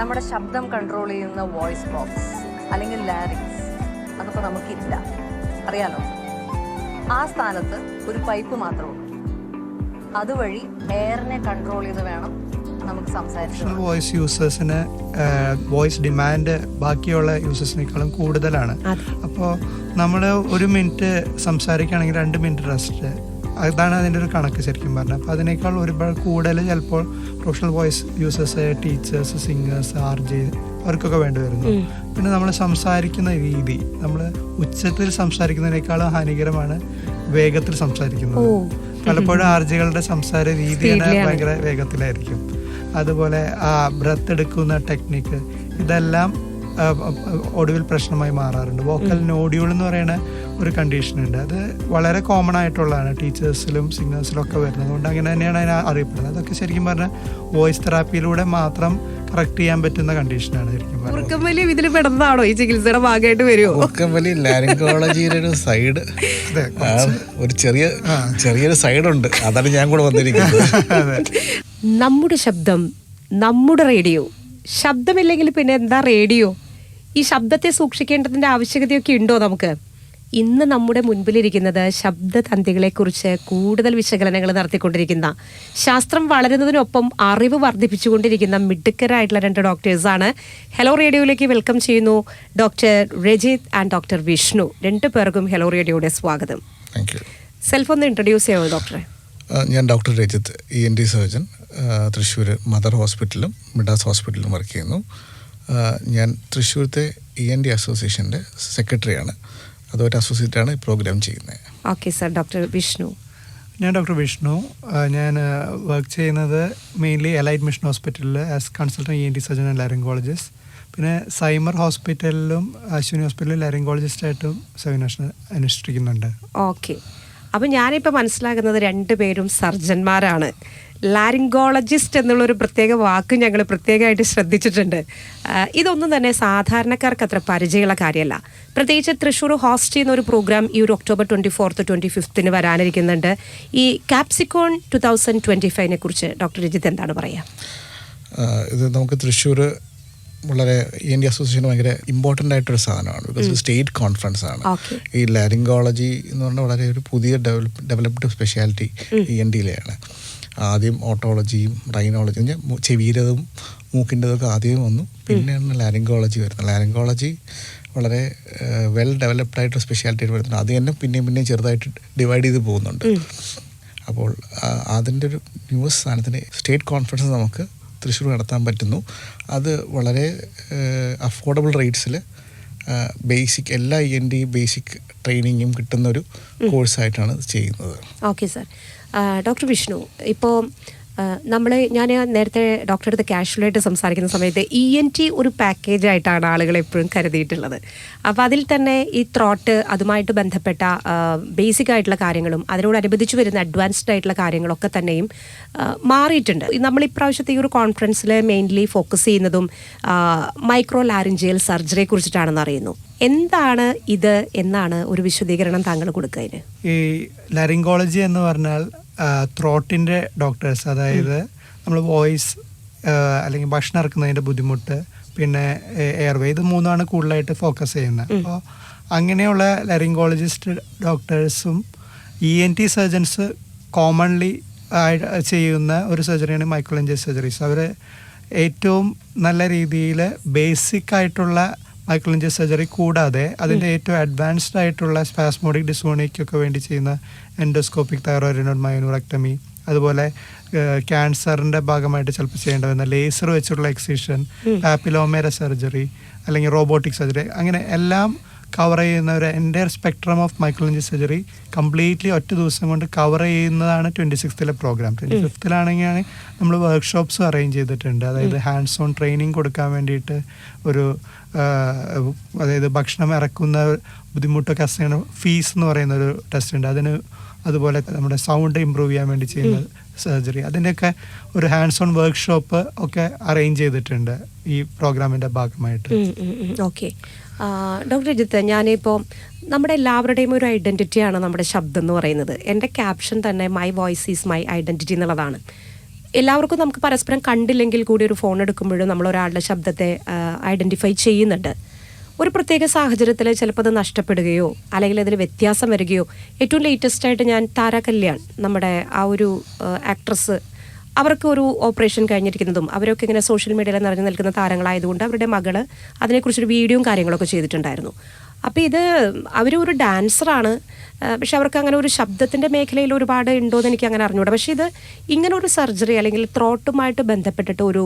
നമ്മുടെ ശബ്ദം കൺട്രോൾ ചെയ്യുന്ന വോയിസ് ബോക്സ് അല്ലെങ്കിൽ ലാരിക്സ് അതൊക്കെ നമുക്കില്ല. അറിയാലോ? ആ സ്ഥാനത്ത് ഒരു പൈപ്പ് മാത്രമേ ഉള്ളൂ. അതുവഴി എയറിനെ കൺട്രോൾ ചെയ്ത് വേണം നമുക്ക് സംസാരിച്ചു വോയിസ് യൂസേഴ്സിന് വോയിസ് ഡിമാൻഡ് ബാക്കിയുള്ള യൂസേഴ്സിനേക്കാളും കൂടുതലാണ്. അപ്പോൾ നമ്മൾ ഒരു മിനിറ്റ് സംസാരിക്കുകയാണെങ്കിൽ രണ്ട് മിനിറ്റ് റെസ്റ്റ് അതാണ് അതിന്റെ ഒരു കണക്ക് ശരിക്കും പറഞ്ഞാൽ. അപ്പോൾ അതിനേക്കാൾ ഒരുപാട് കൂടുതൽ ചിലപ്പോൾ professional voice users teachers singers R J അവർക്കൊക്കെ വേണ്ടി വരുന്നു. പിന്നെ നമ്മൾ സംസാരിക്കുന്ന രീതി നമ്മൾ ഉച്ചത്തിൽ സംസാരിക്കുന്നതിനേക്കാളും ഹാനികരമാണ് വേഗത്തിൽ സംസാരിക്കുന്നത്. പലപ്പോഴും ആർജികളുടെ സംസാര രീതി തന്നെ ഭയങ്കര വേഗത്തിലായിരിക്കും. അതുപോലെ ആ ബ്രത്ത് എടുക്കുന്ന ടെക്നിക്ക് ഇതെല്ലാം ഒടുവിൽ പ്രശ്നമായി മാറാറുണ്ട്. വോക്കൽ നോഡ്യൂൾ എന്ന് പറയുന്ന ഒരു കണ്ടീഷൻ ഉണ്ട് അത് വളരെ കോമൺ ആയിട്ടുള്ളതാണ് ടീച്ചേഴ്സിലും സിംഗേഴ്സിലും ഒക്കെ വരുന്നത്. അതുകൊണ്ട് അങ്ങനെ തന്നെയാണ് അതിനെ അറിയപ്പെടുന്നത്. അതൊക്കെ ശരിക്കും പറഞ്ഞാൽ വോയിസ് തെറാപ്പിയിലൂടെ മാത്രം കറക്റ്റ് ചെയ്യാൻ പറ്റുന്ന കണ്ടീഷനാണ് ശരിക്കും ഇതിൽ പെടുന്നതാണോ? ഈ ചികിത്സയുടെ ഭാഗമായിട്ട് വരുമോ ഒക്കമ്പലി ലാരിങ്കോളജിയുടെ ഒരു സൈഡ് ഒരു ചെറിയ ചെറിയൊരു സൈഡുണ്ട് അതാണ് ഞാൻ കൂടെ വന്നിരിക്കുന്നത്. നമ്മുടെ ശബ്ദം നമ്മുടെ റേഡിയോ. ശബ്ദമില്ലെങ്കിൽ പിന്നെ എന്താ റേഡിയോ? ഈ ശബ്ദത്തെ സൂക്ഷിക്കേണ്ടതിന്റെ ആവശ്യകതയൊക്കെ ഉണ്ടോ നമുക്ക്? ഇന്ന് നമ്മുടെ മുൻപിലിരിക്കുന്നത് ശബ്ദതന്തികളെക്കുറിച്ച് കൂടുതൽ വിശകലനങ്ങൾ നടത്തിക്കൊണ്ടിരിക്കുന്ന ശാസ്ത്രം വളരുന്നതിനൊപ്പം അറിവ് വർദ്ധിപ്പിച്ചുകൊണ്ടിരിക്കുന്ന മിടുക്കരായിട്ടുള്ള രണ്ട് ഡോക്ടേഴ്സാണ്. ഹെലോ റേഡിയോയിലേക്ക് വെൽക്കം ചെയ്യുന്നു doctor Rajith and doctor Vishnu രണ്ടു പേർക്കും ഹെലോ റേഡിയോയുടെ സ്വാഗതം. സെൽഫ് ഒന്ന് ഇൻട്രൊഡ്യൂസ് ചെയ്യാമോ ഡോക്ടറെ ഞാൻ doctor Rajith E N T surgeon Thrissur Mother ഹോസ്പിറ്റലും മിഡാസ് ഹോസ്പിറ്റലും വർക്ക് ചെയ്യുന്നു. ഞാൻ തൃശ്ശൂരത്തെ ഇ എൻ ഡി അസോസിയേഷന്റെ സെക്രട്ടറിയാണ് അതുമായിട്ട് അസോസിയേറ്റ് ആണ് ഈ പ്രോഗ്രാം ചെയ്യുന്നത്. ഓക്കെ സർ ഡോക്ടർ വിഷ്ണു ഞാൻ ഡോക്ടർ വിഷ്ണു ഞാൻ വർക്ക് ചെയ്യുന്നത് മെയിൻലി എലൈറ്റ് മിഷൻ ഹോസ്പിറ്റലിൽ as consultant E N T surgeon and laryngologist പിന്നെ സൈമർ ഹോസ്പിറ്റലിലും അശ്വിനി ഹോസ്പിറ്റലിലും ലാരിങ്കോളജിസ്റ്റായിട്ടും സേവനം അനുഷ്ഠിക്കുന്നുണ്ട്. ഓക്കെ അപ്പം ഞാനിപ്പോൾ മനസ്സിലാക്കുന്നത് രണ്ടുപേരും സർജന്മാരാണ് ലാരിങ്കോളജിസ്റ്റ് എന്നുള്ളൊരു പ്രത്യേക വാക്ക് ഞങ്ങൾ പ്രത്യേകമായിട്ട് ശ്രദ്ധിച്ചിട്ടുണ്ട്. ഇതൊന്നും തന്നെ സാധാരണക്കാർക്ക് അത്ര പരിചയമുള്ള കാര്യമല്ല. പ്രത്യേകിച്ച് തൃശ്ശൂർ ഹോസ്റ്റ് ചെയ്യുന്ന ഒരു പ്രോഗ്രാം ഈ ഒരു ഒക്ടോബർ ട്വന്റി ഫോർത്ത് ട്വന്റി ഫിഫ്ത്തിന് വരാനിരിക്കുന്നുണ്ട്. ഈ കാപ്സിക്കോൺ ടു തൗസൻഡ് ട്വന്റി ഫൈവിനെ കുറിച്ച് ഡോക്ടർ രജിത് എന്താണ് പറയുക ഇത് നമുക്ക് തൃശ്ശൂർ വളരെ ഇന്ത്യ അസോസിയേഷൻ ഭയങ്കര ഇമ്പോർട്ടന്റ് ആയിട്ടൊരു സാധനമാണ്. ബിക്കോസ് സ്റ്റേറ്റ് കോൺഫറൻസ് ആണ്. ഈ ലാരിങ്കോളജി എന്ന് പറഞ്ഞാൽ വളരെ ഒരു പുതിയ develop developed speciality E N ടിയിലെയാണ് ആദ്യം ഓട്ടോളജിയും റൈനോളജിയും ചെവിയിലതും മൂക്കിന്റെതൊക്കെ ആദ്യം വന്നു. പിന്നെയാണ് ലാരിങ്കോളജി വരുന്നത്. ലാരിങ്കോളജി വളരെ വെൽ ഡെവലപ്ഡ് ആയിട്ട് സ്പെഷ്യാലിറ്റി ആയിട്ട് വരുന്നുണ്ട്. അത് തന്നെ പിന്നെയും പിന്നെയും ചെറുതായിട്ട് ഡിവൈഡ് ചെയ്ത് പോകുന്നുണ്ട്. അപ്പോൾ അതിന്റെ ഒരു ന്യൂസ് സ്ഥാനത്തിന് സ്റ്റേറ്റ് കോൺഫറൻസ് നമുക്ക് തൃശ്ശൂർ നടത്താൻ പറ്റുന്നു. അത് വളരെ അഫോർഡബിൾ റേറ്റ്സിൽ ബേസിക് എല്ലാ ഇ എൻ ഡി ബേസിക് ട്രെയിനിങ്ങും കിട്ടുന്ന ഒരു കോഴ്സായിട്ടാണ് ചെയ്യുന്നത്. Okay sir doctor Vishnu. ഇപ്പോൾ നമ്മൾ ഞാൻ നേരത്തെ ഡോക്ടറെ അടുത്ത് കാഷ്വലായിട്ട് സംസാരിക്കുന്ന സമയത്ത് ഇ എൻ ടി ഒരു പാക്കേജ് ആയിട്ടാണ് ആളുകൾ എപ്പോഴും കരുതിയിട്ടുള്ളത്. അപ്പോൾ അതിൽ തന്നെ ഈ ത്രോട്ട് അതുമായിട്ട് ബന്ധപ്പെട്ട ബേസിക് ആയിട്ടുള്ള കാര്യങ്ങളും അതിനോടനുബന്ധിച്ച് വരുന്ന അഡ്വാൻസ്ഡ് ആയിട്ടുള്ള കാര്യങ്ങളൊക്കെ തന്നെയും മാറിയിട്ടുണ്ട്. നമ്മൾ ഇപ്രാവശ്യത്തെ ഈ ഒരു കോൺഫറൻസിൽ മെയിൻലി ഫോക്കസ് ചെയ്യുന്നതും മൈക്രോ ലാരിഞ്ചിയൽ സർജറിയെ കുറിച്ചിട്ടാണെന്ന് അറിയുന്നു. എന്താണ് ഇത് എന്നാണ് ഒരു വിശദീകരണം താങ്കൾ കൊടുക്കുക ഈ ലാരിങ്കോളജി എന്ന് പറഞ്ഞാൽ ത്രോട്ടിന്റെ ഡോക്ടേഴ്സ് അതായത് നമ്മൾ വോയിസ് അല്ലെങ്കിൽ ഭക്ഷണം ഇറക്കുന്നതിന്റെ ബുദ്ധിമുട്ട് പിന്നെ എയർവേ ഇത് മൂന്നാണ് കൂടുതലായിട്ട് ഫോക്കസ് ചെയ്യുന്നത്. അപ്പോൾ അങ്ങനെയുള്ള laryngologist ഡോക്ടേഴ്സും E N T surgeons commonly ചെയ്യുന്ന ഒരു സർജറിയാണ് മൈക്രോലഞ്ചി സർജറീസ് അവർ ഏറ്റവും നല്ല രീതിയിൽ ബേസിക് ആയിട്ടുള്ള മൈക്രോലഞ്ചി സർജറി കൂടാതെ അതിന്റെ ഏറ്റവും അഡ്വാൻസ്ഡ് ആയിട്ടുള്ള സ്പാസ്മോഡിക് ഡിസോണിക്കൊക്കെ വേണ്ടി ചെയ്യുന്ന എൻഡോസ്കോപ്പിക് തൈറോയിഡിനോഡ് മൈനോറക്ടമി അതുപോലെ ക്യാൻസറിന്റെ ഭാഗമായിട്ട് ചിലപ്പോൾ ചെയ്യേണ്ടി വരുന്ന ലേസർ വെച്ചുള്ള എക്സിഷൻ പാപ്പിലോമേര സർജറി അല്ലെങ്കിൽ റോബോട്ടിക് സർജറി അങ്ങനെ എല്ലാം കവർ ചെയ്യുന്ന ഒരു എന്റെ spectrum of micrology surgery completely ഒറ്റ ദിവസം കൊണ്ട് കവർ ചെയ്യുന്നതാണ് ട്വന്റി സിക്സ്ത്തിലെ പ്രോഗ്രാം ട്വന്റി ഫിഫ്ത്തിലാണെങ്കിൽ നമ്മൾ വർക്ക്ഷോപ്സ് അറേഞ്ച് ചെയ്തിട്ടുണ്ട്. അതായത് ഹാൻഡ്സ് ഓൺ ട്രെയിനിങ് കൊടുക്കാൻ വേണ്ടിയിട്ട് ഒരു അതായത് ഭക്ഷണം ഇറക്കുന്ന ബുദ്ധിമുട്ടൊക്കെ അസൈൻ ഫീസ് എന്ന് പറയുന്ന ഒരു ടെസ്റ്റ് ഉണ്ട്. അതിന് അതുപോലെ നമ്മുടെ സൗണ്ട് ഇമ്പ്രൂവ് ചെയ്യാൻ വേണ്ടി ചെയ്യുന്ന സർജറി അതിന്റെയൊക്കെ ഒരു ഹാൻഡ്സ് ഓൺ വർക്ക്ഷോപ്പ് ഒക്കെ അറേഞ്ച് ചെയ്തിട്ടുണ്ട് ഈ പ്രോഗ്രാമിന്റെ ഭാഗമായിട്ട്. ഓക്കെ ഡോക്ടർ രജിത്ത് ഞാനിപ്പോൾ നമ്മുടെ എല്ലാവരുടെയും ഒരു ഐഡന്റിറ്റിയാണ് നമ്മുടെ ശബ്ദം എന്ന് പറയുന്നത്. എന്റെ ക്യാപ്ഷൻ തന്നെ my voice is my identity എന്നുള്ളതാണ്. എല്ലാവർക്കും നമുക്ക് പരസ്പരം കണ്ടില്ലെങ്കിൽ കൂടി ഒരു ഫോൺ എടുക്കുമ്പോഴും നമ്മൾ ഒരാളുടെ ശബ്ദത്തെ ഐഡന്റിഫൈ ചെയ്യുന്നുണ്ട്. ഒരു പ്രത്യേക സാഹചര്യത്തിൽ ചിലപ്പോൾ അത് നഷ്ടപ്പെടുകയോ അല്ലെങ്കിൽ അതിൽ വ്യത്യാസം വരികയോ ഏറ്റവും ലേറ്റസ്റ്റ് ആയിട്ട് ഞാൻ താര കല്യാൺ നമ്മുടെ ആ ഒരു ആക്ട്രസ് അവർക്ക് ഒരു ഓപ്പറേഷൻ കഴിഞ്ഞിരിക്കുന്നതും അവരൊക്കെ ഇങ്ങനെ സോഷ്യൽ മീഡിയയിൽ നിറഞ്ഞു നിൽക്കുന്ന താരങ്ങളായതുകൊണ്ട് അവരുടെ മകൾ അതിനെക്കുറിച്ചൊരു വീഡിയോയും കാര്യങ്ങളൊക്കെ ചെയ്തിട്ടുണ്ടായിരുന്നു. അപ്പോൾ ഇത് അവരൊരു ഡാൻസറാണ് പക്ഷെ അവർക്ക് അങ്ങനെ ഒരു ശബ്ദത്തിന്റെ മേഖലയിൽ ഒരുപാട് ഉണ്ടോ എന്ന് എനിക്ക് അങ്ങനെ അറിഞ്ഞൂടാ. പക്ഷേ ഇത് ഇങ്ങനെ ഒരു സർജറി അല്ലെങ്കിൽ ത്രോട്ടുമായിട്ട് ബന്ധപ്പെട്ടിട്ട് ഒരു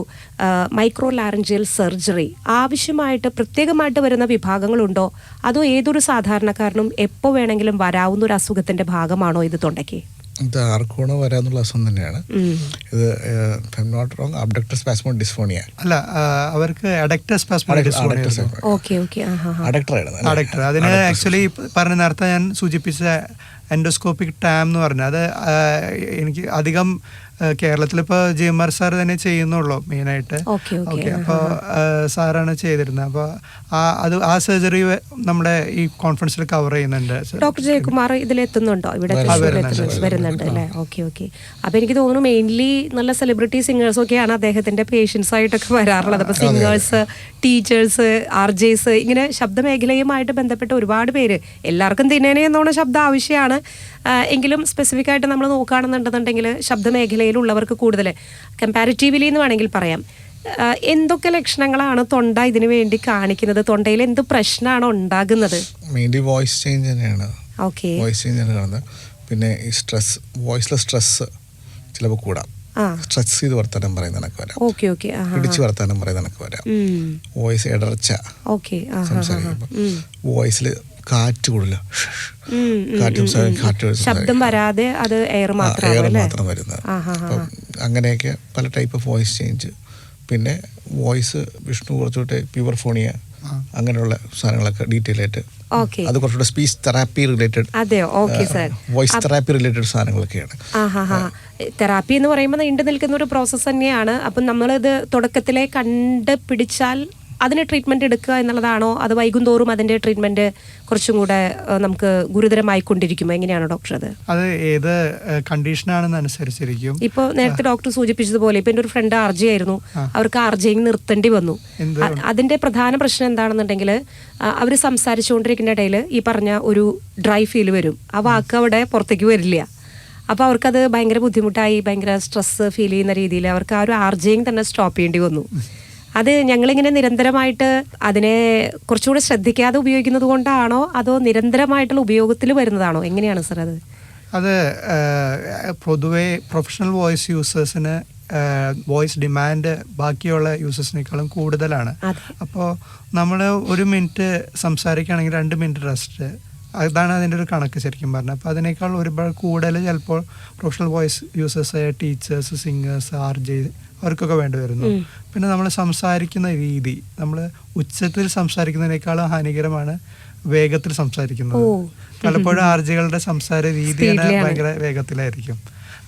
മൈക്രോ ലാരഞ്ചിയൽ സർജറി ആവശ്യമായിട്ട് പ്രത്യേകമായിട്ട് വരുന്ന വിഭാഗങ്ങളുണ്ടോ? അതോ ഏതൊരു സാധാരണക്കാരനും എപ്പോൾ വേണമെങ്കിലും വരാവുന്ന ഒരു അസുഖത്തിന്റെ ഭാഗമാണോ ഇത് തൊണ്ടയ്ക്ക്? ഇത് ആർക്കുണോ വരാന്നുള്ള അസുഖം തന്നെയാണ്. ഇത് നോട്ട് റോങ് അബ്ഡക്ടർ സ്പാസ്മോ ഡിസ്ഫോണിയ അല്ല അവർക്ക് അഡക്ടറായിരുന്നു അഡക്ടർ അതിന് ആക്ച്വലി പറഞ്ഞ നേരത്തെ ഞാൻ സൂചിപ്പിച്ച എൻഡോസ്കോപ്പിക് ടാം എന്ന് പറഞ്ഞത് അത് എനിക്ക് അധികം കേരളത്തിൽ ഇപ്പോൾ ജി എം ആർ സാർ തന്നെ ചെയ്യുന്നുള്ളൂ മെയിനായിട്ട്. ഓക്കെ അപ്പോൾ സാറാണ് ചെയ്തിരുന്നത് അപ്പോൾ ആ അത് ആ സർജറി നമ്മുടെ ഈ കോൺഫറൻസിൽ കവർ ചെയ്യുന്നുണ്ട് ഡോക്ടർ ജയകുമാർ ഇതിലെത്തുന്നുണ്ടോ? ഇവിടെ വരുന്നുണ്ട് അല്ലേ? Okay okay. അപ്പൊ എനിക്ക് തോന്നുന്നു മെയിൻലി നല്ല സെലിബ്രിറ്റി സിംഗേഴ്സ് ഒക്കെയാണ് അദ്ദേഹത്തിന്റെ പേഷ്യൻസ് ആയിട്ടൊക്കെ വരാറുള്ളത്. അപ്പൊ സിംഗേഴ്സ് ടീച്ചേഴ്സ് ആർ ജെസ് ഇങ്ങനെ ശബ്ദമേഖലയുമായിട്ട് ബന്ധപ്പെട്ട ഒരുപാട് പേര് എല്ലാവർക്കും തിന്നേനെ എന്നോണം ശബ്ദം ആവശ്യമാണ്. എങ്കിലും സ്പെസിഫിക് ആയിട്ട് നമ്മൾ നോക്കുകയാണെന്നുണ്ടെന്നുണ്ടെങ്കിൽ ശബ്ദമേഖലയിലുള്ളവർക്ക് കൂടുതൽ കമ്പാരിറ്റീവ്ലി എന്ന് വേണമെങ്കിൽ പറയാം. എന്തൊക്കെ ലക്ഷണങ്ങളാണ് തൊണ്ട ഇതിന് വേണ്ടി കാണിക്കുന്നത്? തൊണ്ടയിൽ എന്ത് പ്രശ്നമാണ് ഉണ്ടാകുന്നത്? മെയിൻലി വോയിസ് ചേഞ്ച് തന്നെയാണ്. ഓക്കെ വോയിസ് ചേഞ്ച് ആണ് കാണുന്നത്. പിന്നെ ഈ സ്ട്രെസ് വോയിസിലെ സ്ട്രെസ് ചിലപ്പോൾ കൂടാം. സ്ട്രെസ് ചെയ്ത് വർത്താനം പറയുന്ന കണക്ക് വരാം. ഓക്കെ ഓക്കെ പിടിച്ച് വർത്താനം പറയുന്ന കണക്ക് വരാം. വോയിസ് ഇടർച്ച. സംസാരിക്കുമ്പോൾ. വോയിസിൽ കാറ്റ് കൊള്ളില്ല കാറ്റ് സംസാരം ഉം. ശബ്ദം വരാതെ അത് എയർ ആ, മാത്രമാണ് അല്ലേ? മാത്രം വരുന്നത്. അപ്പം അങ്ങനെയൊക്കെ പല ടൈപ്പ് ഓഫ് വോയിസ് ചേഞ്ച് പിന്നെ വോയിസ് വിഷ്ണു കുറച്ചുകൂടെ പ്യുവർ ഫോണിയ അങ്ങനെയുള്ള സാധനങ്ങളൊക്കെ ഡീറ്റെയിൽ ആയിട്ട്. അത് കുറച്ചുകൂടെ സ്പീച്ച് തെറാപ്പി റിലേറ്റഡ് അതെയോ? Okay sir voice therapy related സാധനങ്ങളൊക്കെയാണ്. തെറാപ്പി എന്ന് പറയുമ്പോൾ നീണ്ടു നിൽക്കുന്ന ഒരു പ്രോസസ്സ് തന്നെയാണ്. അപ്പം നമ്മളിത് തുടക്കത്തിലെ കണ്ട് പിടിച്ചാൽ അതിന് ട്രീറ്റ്മെന്റ് എടുക്കുക എന്നുള്ളതാണോ? അത് വൈകുന്തോറും അതിന്റെ ട്രീറ്റ്മെന്റ് കുറച്ചും കൂടെ നമുക്ക് ഗുരുതരമായി കൊണ്ടിരിക്കുമോ എങ്ങനെയാണോ ഡോക്ടർ അത്? അത് ഏത് കണ്ടീഷനാണെന്ന് അനുസരിച്ചിരിക്കും. ഇപ്പോൾ നേരത്തെ ഡോക്ടർ സൂചിപ്പിച്ചതുപോലെ ഇപ്പൊ എന്റെ ഒരു ഫ്രണ്ട് ആർ ജി ആയിരുന്നു. അവർക്ക് ആർ നിർത്തേണ്ടി വന്നു. അതിന്റെ പ്രധാന പ്രശ്നം എന്താണെന്നുണ്ടെങ്കിൽ അവർ സംസാരിച്ചുകൊണ്ടിരിക്കുന്ന ഇടയിൽ ഈ പറഞ്ഞ ഒരു ഡ്രൈ ഫീൽ വരും. ആ വാക്ക് അവിടെ പുറത്തേക്ക് വരില്ല. അപ്പോൾ അവർക്കത് ഭയങ്കര ബുദ്ധിമുട്ടായി ഭയങ്കര സ്ട്രെസ് ഫീൽ ചെയ്യുന്ന രീതിയിൽ അവർക്ക് ആ ഒരു ആർജയും തന്നെ സ്റ്റോപ്പ് ചെയ്യേണ്ടി വന്നു. അത് ഞങ്ങളിങ്ങനെ നിരന്തരമായിട്ട് അതിനെ കുറച്ചുകൂടെ ശ്രദ്ധിക്കാതെ ഉപയോഗിക്കുന്നത് കൊണ്ടാണോ? അതോ നിരന്തരമായിട്ടുള്ള ഉപയോഗത്തിൽ വരുന്നതാണോ? എങ്ങനെയാണ് സർ അത്? അത് പൊതുവെ പ്രൊഫഷണൽ വോയിസ് യൂസേഴ്സിന് വോയിസ് ഡിമാൻഡ് ബാക്കിയുള്ള യൂസേഴ്സിനേക്കാളും കൂടുതലാണ്. അപ്പോൾ നമ്മൾ ഒരു മിനിറ്റ് സംസാരിക്കുകയാണെങ്കിൽ രണ്ട് മിനിറ്റ് റെസ്റ്റ്. അതാണ് അതിന്റെ ഒരു കണക്ക് ശരിക്കും പറഞ്ഞത് അപ്പോൾ അതിനേക്കാൾ ഒരുപാട് കൂടുതൽ ചിലപ്പോൾ professional voice users teachers singers R J അവർക്കൊക്കെ വേണ്ടി വരുന്നു. പിന്നെ നമ്മൾ സംസാരിക്കുന്ന രീതി നമ്മൾ ഉച്ചത്തിൽ സംസാരിക്കുന്നതിനേക്കാളും ഹാനികരമാണ് വേഗത്തിൽ സംസാരിക്കുന്നത്. പലപ്പോഴും ആർജികളുടെ സംസാര രീതി തന്നെ. ഭയങ്കര വേഗത്തിലായിരിക്കും.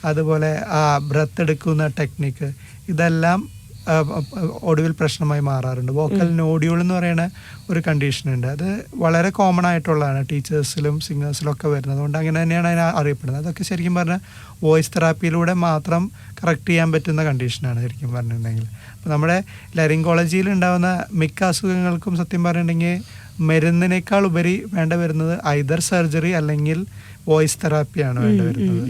അതുപോലെ ആ ബ്രത്ത് എടുക്കുന്ന ടെക്നിക്ക് ഇതെല്ലാം ഒടുവിൽ പ്രശ്നമായി മാറാറുണ്ട്. വോക്കൽ നോഡ്യൂൾ എന്ന് പറയുന്ന ഒരു കണ്ടീഷൻ ഉണ്ട്. അത് വളരെ കോമൺ ആയിട്ടുള്ളതാണ് ടീച്ചേഴ്സിലും സിംഗേഴ്സിലും ഒക്കെ വരുന്നത്. അതുകൊണ്ട് അങ്ങനെ തന്നെയാണ് അതിനെ അറിയപ്പെടുന്നത്. അതൊക്കെ ശരിക്കും പറഞ്ഞാൽ വോയിസ് തെറാപ്പിയിലൂടെ മാത്രം കറക്റ്റ് ചെയ്യാൻ പറ്റുന്ന കണ്ടീഷനാണ് ശരിക്കും പറഞ്ഞിട്ടുണ്ടെങ്കിൽ. അപ്പോൾ നമ്മുടെ ലരിങ്കോളജിയിൽ ഉണ്ടാകുന്ന മിക്ക അസുഖങ്ങൾക്കും സത്യം പറഞ്ഞിട്ടുണ്ടെങ്കിൽ മരുന്നിനേക്കാൾ ഉപരി വേണ്ട വരുന്നത് ഐദർ സർജറി അല്ലെങ്കിൽ വോയിസ് തെറാപ്പിയാണ് വേണ്ടി വരുന്നത്.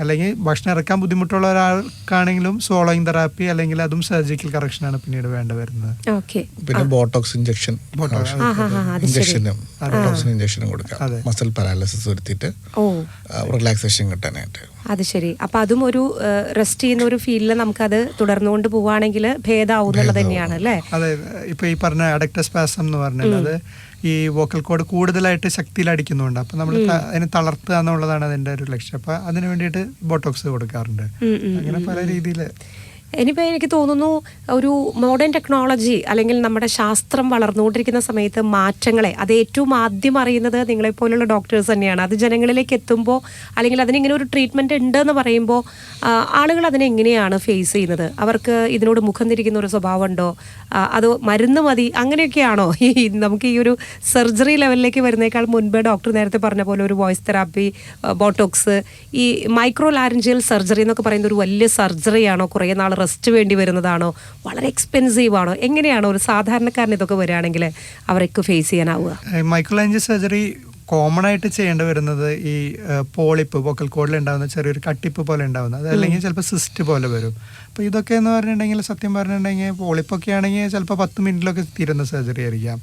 അല്ലെങ്കിൽ ഭക്ഷണം ഇറക്കാൻ ബുദ്ധിമുട്ടുള്ള ഒരാൾക്കാണെങ്കിലും സോളോയിങ് തെറാപ്പി അല്ലെങ്കിൽ അതും സർജിക്കൽ കറക്ഷൻ ആണ് പിന്നീട് വേണ്ട വരുന്നത്. പിന്നെ ബോട്ടോക്സ് ഇഞ്ചക്ഷൻ ഇഞ്ചക്ഷനും ബോട്ടോക്സിന് ഇഞ്ചക്ഷനും കൊടുക്കാം. മസിൽ പാരാലിസിസ് വരുത്തിയിട്ട് ഓ. റിലാക്സേഷൻ കിട്ടാനായിട്ട്. അത് ശരി. അപ്പൊ അതും ഒരു റെസ്റ്റ് ചെയ്യുന്ന ഒരു ഫീലിൽ നമുക്കത് തുടർന്നുകൊണ്ട് പോവുകയാണെങ്കിൽ ഭേദാവും എന്നുള്ളത് തന്നെയാണ് അല്ലേ? അതെ ഇപ്പൊ ഈ പറഞ്ഞ അഡക്ടസ്പാസം എന്ന് പറഞ്ഞത് അത് ഈ വോക്കൽ കോഡ് കൂടുതലായിട്ട് ശക്തിയിൽ അടിക്കുന്നുണ്ട്. അപ്പൊ നമ്മൾ അതിനെ തളർത്തുക എന്നുള്ളതാണ് അതിന്റെ ഒരു ലക്ഷ്യം. അപ്പൊ അതിനു വേണ്ടിയിട്ട് ബോട്ടോക്സ് കൊടുക്കാറുണ്ട്. അങ്ങനെ പല രീതിയിൽ ഇനിയിപ്പോൾ എനിക്ക് തോന്നുന്നു ഒരു മോഡേൺ ടെക്നോളജി അല്ലെങ്കിൽ നമ്മുടെ ശാസ്ത്രം വളർന്നുകൊണ്ടിരിക്കുന്ന സമയത്ത് മാറ്റങ്ങളെ അത് ഏറ്റവും ആദ്യം അറിയുന്നത് നിങ്ങളെപ്പോലുള്ള ഡോക്ടേഴ്സ് തന്നെയാണ്. അത് ജനങ്ങളിലേക്ക് എത്തുമ്പോൾ അല്ലെങ്കിൽ അതിനിങ്ങനെ ഒരു ട്രീറ്റ്മെന്റ് ഉണ്ടെന്ന് പറയുമ്പോൾ ആളുകൾ അതിനെങ്ങനെയാണ് ഫേസ് ചെയ്യുന്നത്? അവർക്ക് ഇതിനോട് മുഖം തിരിക്കുന്ന ഒരു സ്വഭാവമുണ്ടോ അതോ മരുന്ന് മതി? അങ്ങനെയൊക്കെയാണോ? ഈ നമുക്ക് ഈ ഒരു സർജറി ലെവലിലേക്ക് വരുന്നേക്കാൾ മുൻപ് ഡോക്ടർ നേരത്തെ പറഞ്ഞ പോലെ ഒരു വോയിസ് തെറാപ്പി ബോട്ടോക്സ് ഈ മൈക്രോ ലാരഞ്ചിയൽ സർജറി എന്നൊക്കെ പറയുന്ന ഒരു വലിയ സർജറിയാണോ കുറേ നാൾ റെസ്റ്റ് വേണ്ടി വരുന്നതാണോ? വളരെ എക്സ്പെൻസീവ് ആണോ? എങ്ങനെയാണോ ഒരു സാധാരണക്കാരൻ ഇതൊക്കെ വരികയാണെങ്കിൽ അവർക്ക് ഫേസ് ചെയ്യാനാവുക? മൈക്രോലാഞ്ച് സർജറി കോമൺ ആയിട്ട് ചെയ്യേണ്ടി വരുന്നത് ഈ പോളിപ്പ് വോക്കൽ കോഡിൽ ഉണ്ടാകുന്ന ചെറിയൊരു കട്ടിപ്പ് പോലെ ഉണ്ടാകുന്നത് അതല്ലെങ്കിൽ ചിലപ്പോൾ സിസ്റ്റ് പോലെ വരും. അപ്പോൾ ഇതൊക്കെ എന്ന് പറഞ്ഞിട്ടുണ്ടെങ്കിൽ സത്യം പറഞ്ഞിട്ടുണ്ടെങ്കിൽ പോളിപ്പൊക്കെ ആണെങ്കിൽ ചിലപ്പോൾ പത്ത് മിനിറ്റിലൊക്കെ തീരുന്ന സർജറി ആയിരിക്കാം.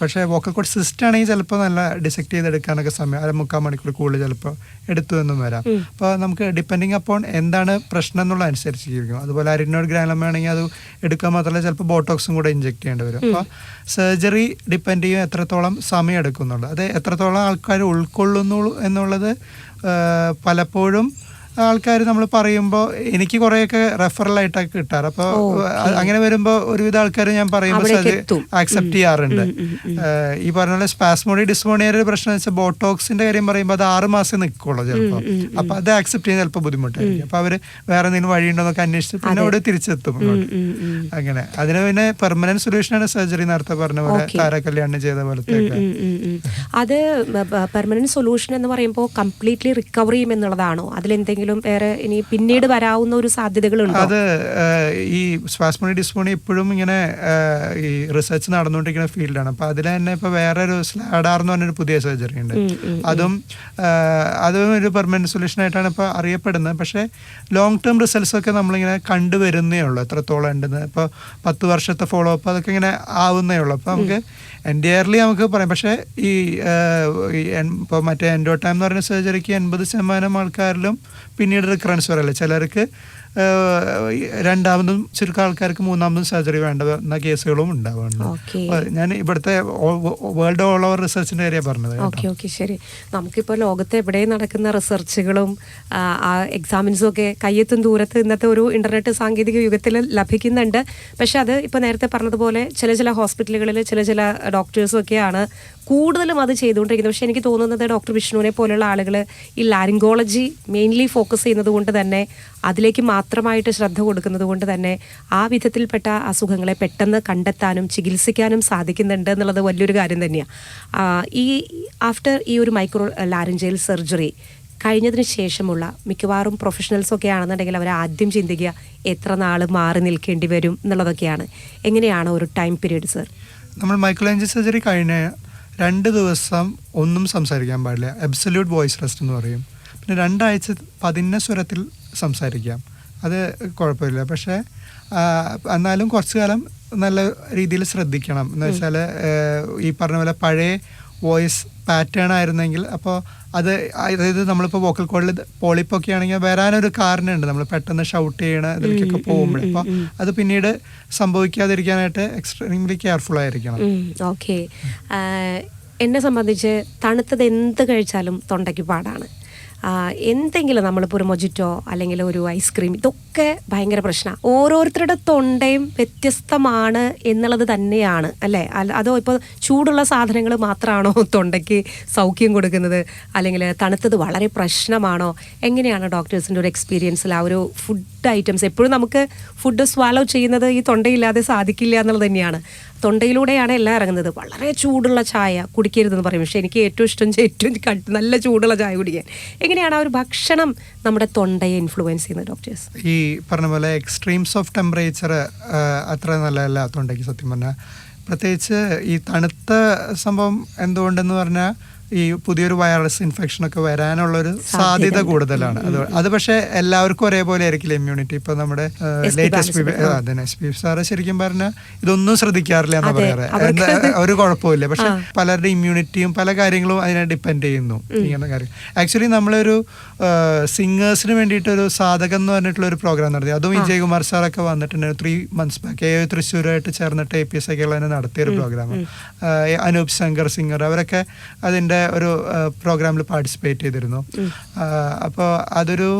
പക്ഷേ വോക്കൽ കോഡ് സിസ്റ്റ് ആണെങ്കിൽ ചിലപ്പോൾ നല്ല ഡിസെക്ട് ചെയ്തെടുക്കാനൊക്കെ സമയം അര മുക്കാൽ മണിക്കൂർ കൂടുതൽ ചിലപ്പോൾ എടുത്തു എന്നും വരാം. അപ്പോൾ നമുക്ക് ഡിപ്പെൻഡിങ് അപ്പോൺ എന്താണ് പ്രശ്നം എന്നുള്ള അനുസരിച്ചിരിക്കും. അതുപോലെ അരിനോഡ് ഗ്രാനം ആണെങ്കിൽ അത് എടുക്കാൻ മാത്രമല്ല ചിലപ്പോൾ ബോട്ടോക്സും കൂടെ ഇഞ്ചെക്ട് ചെയ്യേണ്ടി വരും. അപ്പോൾ സർജറി ഡിപ്പെൻഡ് ചെയ്യും എത്രത്തോളം സമയം എടുക്കുന്നുള്ളൂ അത് എത്രത്തോളം ആൾക്കാർ ഉൾക്കൊള്ളുന്നു എന്നുള്ളത് പലപ്പോഴും ആൾക്കാർ നമ്മൾ പറയുമ്പോൾ എനിക്ക് കുറേയൊക്കെ റെഫറൽ ആയിട്ടൊക്കെ കിട്ടാറ്. അപ്പോൾ അങ്ങനെ വരുമ്പോൾ ഒരുവിധ ആൾക്കാർ ഞാൻ പറയുമ്പോൾ അത് ആക്സെപ്റ്റ് ചെയ്യാറുണ്ട്. ഈ പറഞ്ഞ പോലെ സ്പാസ്മോണി ഡിസ്മോണിയുടെ ഒരു പ്രശ്നം വെച്ചാൽ ബോട്ടോക്സിന്റെ കാര്യം പറയുമ്പോൾ അത് ആറ് മാസം നിൽക്കുള്ളൂ ചിലപ്പോൾ. അപ്പോൾ അത് ആക്സെപ്റ്റ് ചെയ്യാൻ ചിലപ്പോൾ ബുദ്ധിമുട്ടായിരിക്കും. അപ്പൊ അവർ വേറെ എന്തെങ്കിലും വഴിയുണ്ടോന്നൊക്കെ അന്വേഷിച്ച് പിന്നെ അവിടെ തിരിച്ചെത്തും. അങ്ങനെ. അതിന് പിന്നെ പെർമനന്റ് സൊല്യൂഷൻ ആണ് സർജറി നേരത്തെ പറഞ്ഞ പോലെ. താരകല്യാണം ചെയ്ത പോലത്തെ. അത് പെർമനന്റ് സൊല്യൂഷൻ എന്ന് പറയുമ്പോൾ കംപ്ലീറ്റ്ലി റിക്കവർ ചെയ്യും എന്നുള്ളതാണോ അതിലെന്തെങ്കിലും വേറെ ഇനി പിന്നീട് വരാവുന്ന ഒരു സാധ്യതകളുണ്ട്? അത് ഈ സ്പാസ്മോണി ഡിസ്മോണി ഇപ്പോഴും ഇങ്ങനെ ഈ റിസർച്ച് നടന്നുകൊണ്ടിരിക്കുന്ന ഫീൽഡാണ്. അപ്പൊ അതിൽ തന്നെ ഇപ്പൊ വേറെ ഒരു സ്ലാഡാർ എന്ന് പറഞ്ഞൊരു പുതിയ സർജറി ഉണ്ട്. അതും അതും ഒരു പെർമനന്റ് സൊല്യൂഷൻ ആയിട്ടാണ് ഇപ്പൊ അറിയപ്പെടുന്നത്. പക്ഷേ ലോങ് ടേം റിസൾട്ട്സ് ഒക്കെ നമ്മളിങ്ങനെ കണ്ടുവരുന്നേ ഉള്ളൂ. എത്രത്തോളം ഉണ്ടെന്ന്. ഇപ്പോൾ പത്ത് വർഷത്തെ ഫോളോ അപ്പ് അതൊക്കെ ഇങ്ങനെ ആവുന്നേ ഉള്ളൂ. അപ്പോൾ നമുക്ക് എൻഡിയർലി നമുക്ക് പറയാം. പക്ഷേ ഈ ഇപ്പോൾ മറ്റേ എൻഡോ ടൈം എന്ന് പറയുന്ന സർജറിക്ക് എൺപത് ശതമാനം ആൾക്കാരിലും പിന്നീട് റിക്കറൻസ് വരല്ലേ ചിലർക്ക് രണ്ടാമതും ചുരുക്കം ആൾക്കാർക്ക് മൂന്നാമതും സർജറി വേണ്ട എന്ന കേസുകളും ഉണ്ടാവുന്നുണ്ട് ഞാൻ ഇവിടുത്തെ വേൾഡ് ഓൾ ഓവർ റിസർച്ചിന്റെ കാര്യം പറഞ്ഞത്. ഓക്കെ ഓക്കെ ശരി. നമുക്കിപ്പോൾ ലോകത്ത് എവിടെയും നടക്കുന്ന റിസർച്ചുകളും എക്സാമിൻസും ഒക്കെ കയ്യെത്തും ദൂരത്ത് ഇന്നത്തെ ഒരു ഇന്റർനെറ്റ് സാങ്കേതിക യുഗത്തിൽ ലഭിക്കുന്നുണ്ട്. പക്ഷെ അത് ഇപ്പോൾ നേരത്തെ പറഞ്ഞതുപോലെ ചില ചില ഹോസ്പിറ്റലുകളിൽ ചില ചില ഡോക്ടേഴ്സും ഒക്കെയാണ് കൂടുതലും അത് ചെയ്തുകൊണ്ടിരിക്കുന്നത്. പക്ഷേ എനിക്ക് തോന്നുന്നത് ഡോക്ടർ വിഷ്ണുവിനെ പോലുള്ള ആളുകൾ ഈ ലാരിങ്കോളജി മെയിൻലി ഫോക്കസ് ചെയ്യുന്നത് കൊണ്ട് തന്നെ അതിലേക്ക് മാത്രമായിട്ട് ശ്രദ്ധ കൊടുക്കുന്നത് കൊണ്ട് തന്നെ ആ വിധത്തിൽപ്പെട്ട അസുഖങ്ങളെ പെട്ടെന്ന് കണ്ടെത്താനും ചികിത്സിക്കാനും സാധിക്കുന്നുണ്ട് എന്നുള്ളത് വലിയൊരു കാര്യം തന്നെയാണ് ഈ ആഫ്റ്റർ ഈ ഒരു മൈക്രോ ലാരിഞ്ചയിൽ സർജറി കഴിഞ്ഞതിന് ശേഷമുള്ള മിക്കവാറും പ്രൊഫഷണൽസൊക്കെ ആണെന്നുണ്ടെങ്കിൽ അവർ ആദ്യം ചിന്തിക്കുക എത്ര നാൾ മാറി നിൽക്കേണ്ടി വരും എന്നുള്ളതൊക്കെയാണ്. എങ്ങനെയാണ് ഒരു ടൈം പീരീഡ് സർ നമ്മൾ മൈക്രോ മൈക്രോലഞ്ചി സർജറി കഴിഞ്ഞ രണ്ട് ദിവസം ഒന്നും സംസാരിക്കാൻ പാടില്ല. അബ്സല്യൂട്ട് വോയിസ് റെസ്റ്റ് എന്ന് പറയും. പിന്നെ രണ്ടാഴ്ച പതിന്ന സ്വരത്തിൽ സംസാരിക്കാം. അത് കുഴപ്പമില്ല. പക്ഷേ എന്നാലും കുറച്ചു കാലം നല്ല രീതിയിൽ ശ്രദ്ധിക്കണം. എന്ന് വെച്ചാൽ ഈ പറഞ്ഞ പോലെ പഴയ വോയിസ് പാറ്റേൺ ആയിരുന്നെങ്കിൽ അപ്പോൾ അത് അതായത് നമ്മളിപ്പോൾ വോക്കൽ കോഡിൽ പോളിപ്പൊക്കെ ആണെങ്കിൽ വരാനൊരു കാരണമുണ്ട്. നമ്മൾ പെട്ടെന്ന് ഷൗട്ട് ചെയ്യണ ഇതിലേക്കൊക്കെ പോകുമ്പോൾ അപ്പോൾ അത് പിന്നീട് സംഭവിക്കാതിരിക്കാനായിട്ട് എക്സ്ട്രീംലി കെയർഫുൾ ആയിരിക്കണം. ഓക്കെ എന്നെ സംബന്ധിച്ച് തണുത്തത് എന്ത് കഴിച്ചാലും തൊണ്ടയ്ക്ക് പാടാണ്. എന്തെങ്കിലും നമ്മളിപ്പോൾ ഒരു മൊജിറ്റോ അല്ലെങ്കിൽ ഒരു ഐസ്ക്രീം ഇതൊക്കെ ഭയങ്കര പ്രശ്നമാണ് ഓരോരുത്തരുടെ തൊണ്ടയും വ്യത്യസ്തമാണ് എന്നുള്ളത് തന്നെയാണ് അല്ലേ? അതോ ഇപ്പോൾ ചൂടുള്ള സാധനങ്ങൾ മാത്രമാണോ തൊണ്ടയ്ക്ക് സൗഖ്യം കൊടുക്കുന്നത്? അല്ലെങ്കിൽ തണുത്തത് വളരെ പ്രശ്നമാണോ? എങ്ങനെയാണ് ഡോക്ടേഴ്സിന്റെ ഒരു എക്സ്പീരിയൻസിൽ ആ ഒരു ഫുഡ് ഐറ്റംസ് എപ്പോഴും നമുക്ക് ഫുഡ് സ്വാലോ ചെയ്യുന്നത് ഈ തൊണ്ടയില്ലാതെ സാധിക്കില്ല എന്നുള്ളത് തന്നെയാണ്. തൊണ്ടയിലൂടെയാണ് എല്ലാം ഇറങ്ങുന്നത്. വളരെ ചൂടുള്ള ചായ കുടിക്കരുതെന്ന് പറയും. പക്ഷേ എനിക്ക് ഏറ്റവും ഇഷ്ടം ഏറ്റവും നല്ല ചൂടുള്ള ചായ കുടിക്കാൻ. എങ്ങനെയാണ് ആ ഒരു ഭക്ഷണം നമ്മുടെ തൊണ്ടയെ ഇൻഫ്ലുവൻസ് ചെയ്യുന്നത് ഡോക്ടേഴ്സ്? ഈ പറഞ്ഞ പോലെ എക്സ്ട്രീംസ് ഓഫ് ടെമ്പറേച്ചർ അത്ര നല്ലതല്ല തൊണ്ടയ്ക്ക് സത്യം പറഞ്ഞാൽ പ്രത്യേകിച്ച് ഈ തണുത്ത സംഭവം എന്തുകൊണ്ടെന്ന് പറഞ്ഞാൽ ഈ പുതിയൊരു വൈറസ് ഇൻഫെക്ഷൻ ഒക്കെ വരാനുള്ളൊരു സാധ്യത കൂടുതലാണ്. അത് അത് പക്ഷേ എല്ലാവർക്കും ഒരേപോലെ ആയിരിക്കില്ല ഇമ്മ്യൂണിറ്റി ഇപ്പൊ നമ്മുടെ ലേറ്റസ്റ്റ് എസ് പി സാറ് ശരിക്കും പറഞ്ഞാൽ ഇതൊന്നും ശ്രദ്ധിക്കാറില്ല എന്ന് പറയാറ്. ഒരു കുഴപ്പമില്ല പക്ഷെ പലരുടെ ഇമ്മ്യൂണിറ്റിയും പല കാര്യങ്ങളും അതിനെ ഡിപ്പെൻഡ് ചെയ്യുന്നു. ഇങ്ങനെ കാര്യം. ആക്ച്വലി നമ്മളൊരു സിംഗേഴ്സിന് വേണ്ടിയിട്ട് ഒരു സാധകം എന്ന് പറഞ്ഞിട്ടുള്ള ഒരു പ്രോഗ്രാം നടത്തി. അതും വിജയകുമാർ സാറൊക്കെ വന്നിട്ടുണ്ട്. ത്രീ മന്ത്സ് ബാക്ക് എ തൃശ്ശൂരായിട്ട് ചേർന്നിട്ട് എ പി എസ് ഒക്കെ ഉള്ളതിനെ നടത്തിയ ഒരു പ്രോഗ്രാം അനൂപ് ശങ്കർ സിംഗർ അവരൊക്കെ അതിന്റെ ഒരു പ്രോഗ്രാമിൽ പാർട്ടിസിപ്പേറ്റ് ചെയ്തിരുന്നു. അപ്പോൾ അതൊരു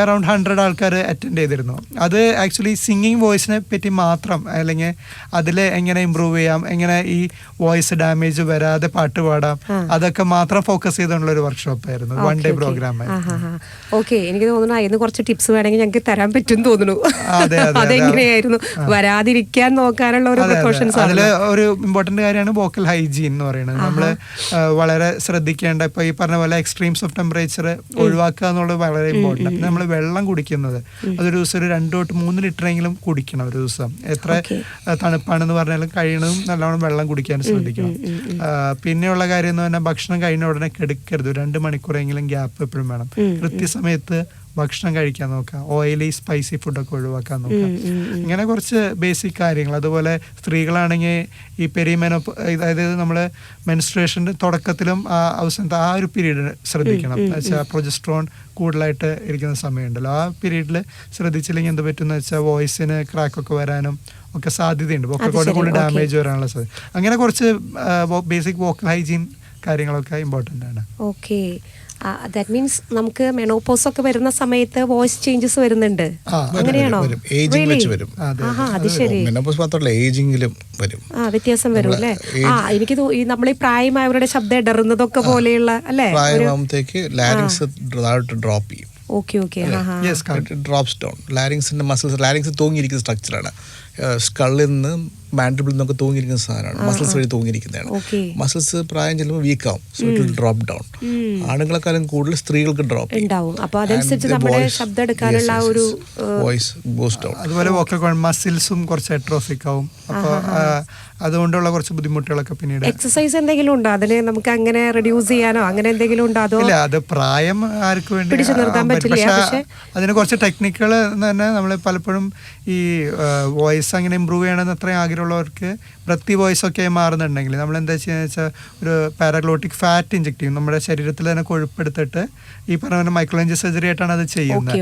അറൗണ്ട് ഹൺഡ്രഡ് ആൾക്കാർ അറ്റൻഡ് ചെയ്തിരുന്നു. അത് ആക്ച്വലി സിംഗിങ് വോയിസിനെ പറ്റി മാത്രം അല്ലെങ്കിൽ അതിൽ എങ്ങനെ ഇമ്പ്രൂവ് ചെയ്യാം എങ്ങനെ ഈ വോയിസ് ഡാമേജ് വരാതെ പാട്ട് പാടാം അതൊക്കെ മാത്രം ഫോക്കസ് ചെയ്തുള്ള ഒരു വർക്ക്ഷോപ്പ് ആയിരുന്നു. വൺ ഡേ പ്രോഗ്രാം ഓക്കെ എനിക്ക് തോന്നുന്നു അതിന് കുറച്ച് ടിപ്സ് വേണമെങ്കിൽ ഞങ്ങൾക്ക് തരാൻ പറ്റും തോന്നുന്നു. അതെ, അതെ, അതെ. അതെങ്ങനെയായിരുന്നു? വരാതിരിക്കാൻ നോക്കാനുള്ള ഒരു പ്രിക്കോഷൻസ് അതിൽ ഒരു ഇമ്പോർട്ടന്റ് കാര്യമാണ് വോക്കൽ ഹൈജീൻ എന്ന് പറയുന്നത്. നമ്മൾ വളരെ ശ്രദ്ധിക്കേണ്ട ഇപ്പൊ ഈ പറഞ്ഞ പോലെ എക്സ്ട്രീംസ് ഓഫ് ടെമ്പറേച്ചർ ഒഴിവാക്കുക എന്നുള്ളത് വളരെ ഇമ്പോർട്ടന്റ് പിന്നെ നമ്മൾ വെള്ളം കുടിക്കുന്നത്. അതൊരു ദിവസം ഒരു രണ്ട് തൊട്ട് മൂന്ന് ലിറ്റർ എങ്കിലും കുടിക്കണം ഒരു ദിവസം. എത്ര തണുപ്പാണെന്ന് പറഞ്ഞാലും കഴിയണതും നല്ലവണ്ണം വെള്ളം കുടിക്കാൻ ശ്രദ്ധിക്കണം. പിന്നെയുള്ള കാര്യം എന്ന് പറഞ്ഞാൽ ഭക്ഷണം കഴിഞ്ഞ ഉടനെ കെടുക്കരുത്. രണ്ട് മണിക്കൂറെങ്കിലും ഗ്യാപ്പ് എപ്പോഴും വേണം. കൃത്യസമയത്ത് ഭക്ഷണം കഴിക്കാൻ നോക്കുക ഓയിലി സ്പൈസി ഫുഡൊക്കെ ഒഴിവാക്കാൻ നോക്കുക ഇങ്ങനെ കുറച്ച് ബേസിക് കാര്യങ്ങൾ. അതുപോലെ സ്ത്രീകളാണെങ്കിൽ ഈ പെരിമെനോ അതായത് നമ്മൾ മെൻസ്ട്രേഷന്റെ തുടക്കത്തിലും ആ അവസാനത്തെ ആ ഒരു പീരീഡ് ശ്രദ്ധിക്കണം. വെച്ചാൽ പ്രൊജസ്ട്രോൺ കൂടുതലായിട്ട് ഇരിക്കുന്ന സമയമുണ്ടല്ലോ. ആ പീരീഡിൽ ശ്രദ്ധിച്ചില്ലെങ്കിൽ എന്ത് പറ്റുമെന്ന് വെച്ചാൽ വോയിസിന് ക്രാക്കൊക്കെ വരാനും ഒക്കെ സാധ്യതയുണ്ട്. വോക്കൽ ശരി, ഡാമേജ് വരാനുള്ള സാധ്യത. അങ്ങനെ കുറച്ച് ബേസിക് വോക്കൽ ഹൈജീൻ കാര്യങ്ങളൊക്കെ ഇമ്പോർട്ടന്റ് ആണ്. ഓക്കെ ദാറ്റ് മീൻസ് നമുക്ക് മെനോപോസ് ഒക്കെ വരുന്ന സമയത്ത് വോയിസ് ചേഞ്ചസ് വരുന്നുണ്ട്. അങ്ങനെയാണോ? അത് ശരി. മെനോപോസ് മാത്രമല്ല ഏജിംഗിലും വരും. ആ വ്യത്യാസം വരും അല്ലേ? ആ എനിക്ക് നമ്മൾ ഈ പ്രായമായവരുടെ ശബ്ദം ഇടറുന്നതൊക്കെ പോലെയുള്ള അല്ലേ? പ്രായമാകുമ്പോഴത്തേക്ക് ഡ്രോപ്പ് ചെയ്യും. Okay okay yes drops down ലാരിങ്സിന്റെ muscles larynx തൂങ്ങിയിരിക്കുന്ന സ്ട്രക്ചറാണ് സ്കളിൽ നിന്ന് മാൻഡിബിൾ നിന്നൊക്കെ തൂങ്ങിയിരിക്കുന്ന സാധനമാണ്. മസിൽസ് വഴി തൂങ്ങിയിരിക്കുന്നതാണ്. മസിൽസ് പ്രായം ചെല്ലുമ്പോൾ വീക്ക് ആവും. So it will drop down ആണുങ്ങളെക്കാളും കൂടുതൽ സ്ത്രീകൾക്ക് ഡ്രോപ്പ് ഉണ്ടാവും. അപ്പൊ അതനുസരിച്ച് നമ്മുടെ ശബ്ദം എടുക്കാനുള്ള ആ ഒരു വോയിസ് ബൂസ്റ്റ് ആവും അതുപോലെ മസിൽസും കുറച്ച് എട്രോഫിക് ആവും. അപ്പോൾ അതുകൊണ്ടുള്ള കുറച്ച് ബുദ്ധിമുട്ടുകളൊക്കെ പിന്നീട്. എക്സസൈസ് എന്തെങ്കിലും ഉണ്ടോ? അതിന് നമുക്ക് അങ്ങനെ റെഡ്യൂസ് ചെയ്യാനോ? അങ്ങനെ എന്തെങ്കിലും ഉണ്ടോ? അതോ ഇല്ല അത് പ്രായം ആർക്ക് വേണ്ടി പിടിച്ചു നിർത്താൻ പറ്റില്ല, പക്ഷേ അതിന് കുറച്ച് ടെക്നിക്കുകൾ തന്നെ നമ്മൾ പലപ്പോഴും ഈ വോയിസ് അങ്ങനെ ഇമ്പ്രൂവ് ചെയ്യണമെന്ന് അത്രയും ആഗ്രഹമുള്ളവർക്ക് വൃത്തി വോയിസ് ഒക്കെ മാറുന്നുണ്ടെങ്കിൽ നമ്മൾ എന്താ ചെയ്യുന്നത് വെച്ചാൽ ഒരു പാരാഗ്ലോട്ടിക് ഫാറ്റ് ഇഞ്ചെക്ട് ചെയ്യും. നമ്മുടെ ശരീരത്തിൽ തന്നെ കൊഴുപ്പെടുത്തിട്ട് ഈ പറഞ്ഞ പോലെ മൈക്രോലഞ്ച് സർജറി ആയിട്ടാണ് അത് ചെയ്യുന്നത്.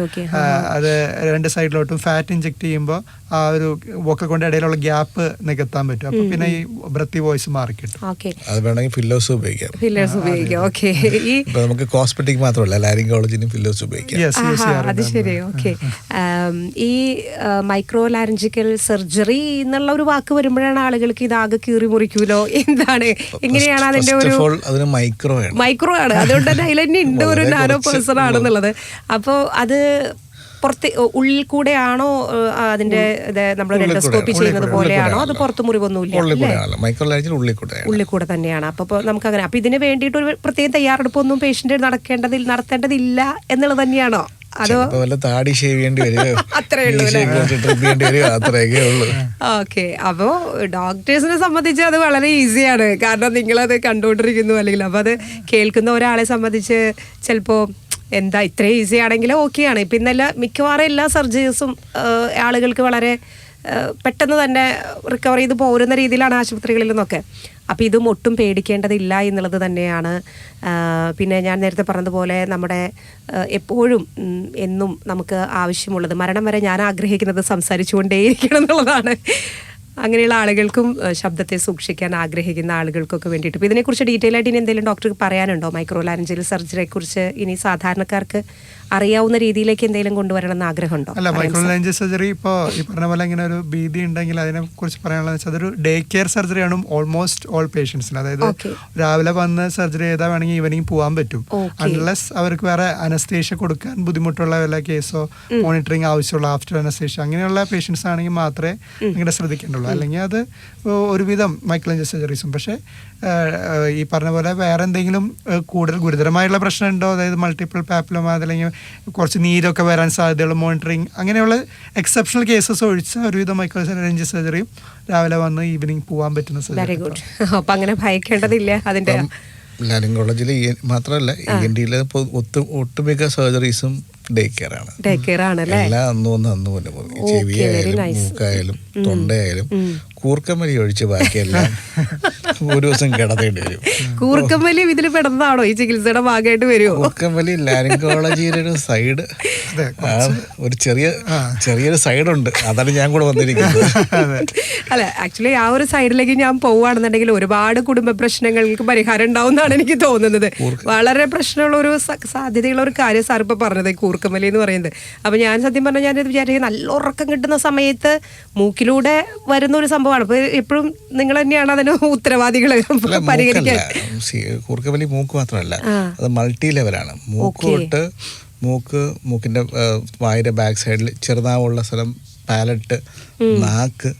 അത് രണ്ട് സൈഡിലോട്ടും ഫാറ്റ് ഇഞ്ചെക്ട് ചെയ്യുമ്പോൾ ആ ഒരു വോക്കൽ കൊണ്ട് ഇടയിലുള്ള ഗ്യാപ്പ് നികത്താൻ പറ്റും. അപ്പൊ പിന്നെ ഈ വൃത്തി വോയിസ് മാറി കിട്ടും. അത് വേണമെങ്കിൽ ഉപയോഗിക്കാം. ഫില്ലേഴ്സ് ഉപയോഗിക്കാം. ഓക്കെ. നമുക്ക് കോസ്മെറ്റിക് മാത്രമല്ല ലാരിങ്കോളജിനും ഫില്ലോസ് ഉപയോഗിക്കാം. അത് ശരി. ഓക്കെ. ഈ മൈക്രോ ലാരഞ്ചിക്കൽ സർജറി എന്നുള്ള ഒരു വാക്ക് വരുമ്പോഴാണ് ആളുകൾക്ക് ഇതാകെ കീറി മുറിക്കൂലോ? എന്താണ്? എങ്ങനെയാണ് അതിന്റെ ഒരു മൈക്രോ ആണ് മൈക്രോ ആണ്. അതുകൊണ്ട് തന്നെ അതിൽ തന്നെ ഉണ്ട് ഒരു നാനോ പേഴ്സൺ ആണെന്നുള്ളത് അപ്പോൾ അത് പുറത്ത് ഉള്ളിൽ കൂടെയാണോ അതിന്റെ നമ്മൾ ഡെൻഡോസ്കോപ്പി ചെയ്യുന്നത് പോലെയാണോ അത് പുറത്ത് മുറിവൊന്നുമില്ല ഉള്ളിൽ കൂടെ തന്നെയാണ്. അപ്പൊ നമുക്ക് അങ്ങനെ അപ്പൊ ഇതിന് വേണ്ടിയിട്ട് ഒരു പ്രത്യേക തയ്യാറെടുപ്പൊന്നും പേഷ്യന്റ് നടക്കേണ്ടതിൽ നടത്തേണ്ടതില്ല എന്നുള്ളത് തന്നെയാണോ? അതോ ചിലപ്പോ വല്ല താടി ഷേവ് ചെയ്യേണ്ടി അത്രേ ഉള്ളൂ ഓക്കെ അപ്പോ ഡോക്ടേഴ്സിനെ സംബന്ധിച്ച് അത് വളരെ ഈസിയാണ് കാരണം നിങ്ങളത് കണ്ടുകൊണ്ടിരിക്കുന്നു അല്ലെങ്കിൽ അപ്പൊ അത് കേൾക്കുന്ന ഒരാളെ സംബന്ധിച്ച് ചിലപ്പോ എന്താ ഇത്രയും ഈസി ആണെങ്കിൽ ഓക്കെയാണ് ഇപ്പം ഇന്നല്ല മിക്കവാറും എല്ലാ സർജറീസും ആളുകൾക്ക് വളരെ പെട്ടെന്ന് തന്നെ റിക്കവർ ചെയ്ത് പോരുന്ന രീതിയിലാണ് ആശുപത്രികളിൽ നിന്നൊക്കെ. അപ്പോൾ ഇതും ഒട്ടും പേടിക്കേണ്ടതില്ല എന്നുള്ളത് തന്നെയാണ്. പിന്നെ ഞാൻ നേരത്തെ പറഞ്ഞതുപോലെ നമ്മുടെ എപ്പോഴും എന്നും നമുക്ക് ആവശ്യമുള്ളത് മരണം വരെ ഞാൻ ആഗ്രഹിക്കുന്നത് സംസാരിച്ചുകൊണ്ടേയിരിക്കണം എന്നുള്ളതാണ്. അങ്ങനെയുള്ള ആളുകൾക്കും ശബ്ദത്തെ സൂക്ഷിക്കാൻ ആഗ്രഹിക്കുന്ന ആളുകൾക്കൊക്കെ വേണ്ടിയിട്ട്. ഇപ്പോൾ ഇതിനെക്കുറിച്ച് ഡീറ്റെയിൽ ആയിട്ട് ഇനി എന്തെങ്കിലും ഡോക്ടർക്ക് പറയാനുണ്ടോ? മൈക്രോ ലാരഞ്ചൽ സർജറിയെ കുറിച്ച് ഇനി സാധാരണക്കാർക്ക് അറിയാവുന്ന രീതിയിലേക്ക് എന്തെങ്കിലും കൊണ്ടുവരണം എന്ന് ആഗ്രഹമുണ്ടോ? അല്ല മൈക്രോ ലെഞ്ച് സർജറി ഇപ്പോൾ ഈ പറഞ്ഞ പോലെ ഇങ്ങനെ ഒരു ഭീതി ഉണ്ടെങ്കിൽ അതിനെ കുറിച്ച് പറയാനുള്ളത് വെച്ചാൽ അതൊരു ഡേ കെയർ സർജറി ആണ് ഓൾമോസ്റ്റ് ഓൾ പേഷ്യൻസിന് അതായത് രാവിലെ വന്ന് സർജറി ചെയ്താൽ വേണമെങ്കിൽ ഈവനിങ് പോകാൻ പറ്റും. അൺലെസ് അവർക്ക് വേറെ അനസ്തേഷ്യ കൊടുക്കാൻ ബുദ്ധിമുട്ടുള്ള വല്ല കേസോ മോണിറ്ററിങ് ആവശ്യമുള്ള ആഫ്റ്റർ അനസ്തേഷ്യ അങ്ങനെയുള്ള പേഷ്യൻസ് ആണെങ്കിൽ മാത്രമേ നിങ്ങളുടെ ശ്രദ്ധിക്കേണ്ടുള്ളൂ. അല്ലെങ്കിൽ അത് ഒരുവിധം മൈക്രോ ലെഞ്ച് സർജറീസും പക്ഷേ ഈ പറഞ്ഞ പോലെ വേറെ എന്തെങ്കിലും കൂടുതൽ ഗുരുതരമായുള്ള പ്രശ്നമുണ്ടോ? അതായത് മൾട്ടിപ്പിൾ പാപ്പിലോമ അതല്ലെങ്കിൽ കുറച്ച് നീരൊക്കെ വരാൻ സാധ്യതയുള്ള മോണിറ്ററിങ് അങ്ങനെയുള്ള എക്സെപ്ഷണൽ കേസസ് ഒഴിച്ച് ഒരുവിധം മൈക്രോ റേഞ്ച് സർജറിയും രാവിലെ വന്ന് ഈവനിങ് പോകാൻ പറ്റുന്ന വെരി സർജറി ഗുഡ് അപ്പൊ അങ്ങനെ ഭയക്കേണ്ടതില്ല അതിന്റെ ലാരിങ്കോളജിൽ മാത്രമല്ല ഇ എൻ ഡിയിലെ ഒട്ടുമിക്ക സർജറീസും ഡേ കെയർ ആണ് ഡേ കെയർ ആണല്ലേ എല്ലാം അന്ന് വന്ന് അന്ന് പോലെ ചെവിയായാലും. മൂക്കായാലും തൊണ്ടയായാലും കൂർക്കമലി ഒഴിച്ച് ബാക്കിയെല്ലാം ഒരു ദിവസം കിടത്തേണ്ടി വരും. കൂർക്കമ്പലി ഇതിൽ പെടുന്നതാണോ? ഈ ചികിത്സയുടെ ഭാഗമായിട്ട് വരുമോ കൂർക്കമലി ലാരിങ്കോളജിയുടെ ഒരു സൈഡ് ഒരു ചെറിയ ചെറിയൊരു സൈഡുണ്ട്. അതാണ് ഞാൻ കൂടെ വന്നിരിക്കുന്നത്. അല്ല ആക്ച്വലി ആ ഒരു സൈഡിലേക്ക് ഞാൻ പോവുകയാണെന്നുണ്ടെങ്കിൽ ഒരുപാട് കുടുംബ പ്രശ്നങ്ങൾക്ക് പരിഹാരം ഉണ്ടാവും എന്നാണ് എനിക്ക് തോന്നുന്നത്. വളരെ പ്രശ്നമുള്ള ഒരു സാധ്യതയുള്ള ഒരു കാര്യം സാർ ഇപ്പൊ പറഞ്ഞത് കൂർക്ക കൂർക്കമലി എന്ന് പറയുന്നത്. അപ്പൊ ഞാൻ സത്യം പറഞ്ഞാൽ ഞാനിത് വിചാരിക്കുന്നത് നല്ല ഉറക്കം കിട്ടുന്ന സമയത്ത് മൂക്കിലൂടെ വരുന്ന ഒരു സംഭവമാണ്. അപ്പൊ എപ്പോഴും നിങ്ങൾ തന്നെയാണ് അതിന് ഉത്തരവാദികൾ പരിഹരിക്കാൻ കൂർക്കവലി മൂക്ക് മാത്രമല്ല. അത് മൾട്ടി ലെവലാണ് മൂക്ക് തൊട്ട് മൂക്ക് മൂക്കിന്റെ വായുടെ ബാക്ക് സൈഡിൽ ചെറുതാവുള്ള സ്ഥലം പാലറ്റ് നാക്ക്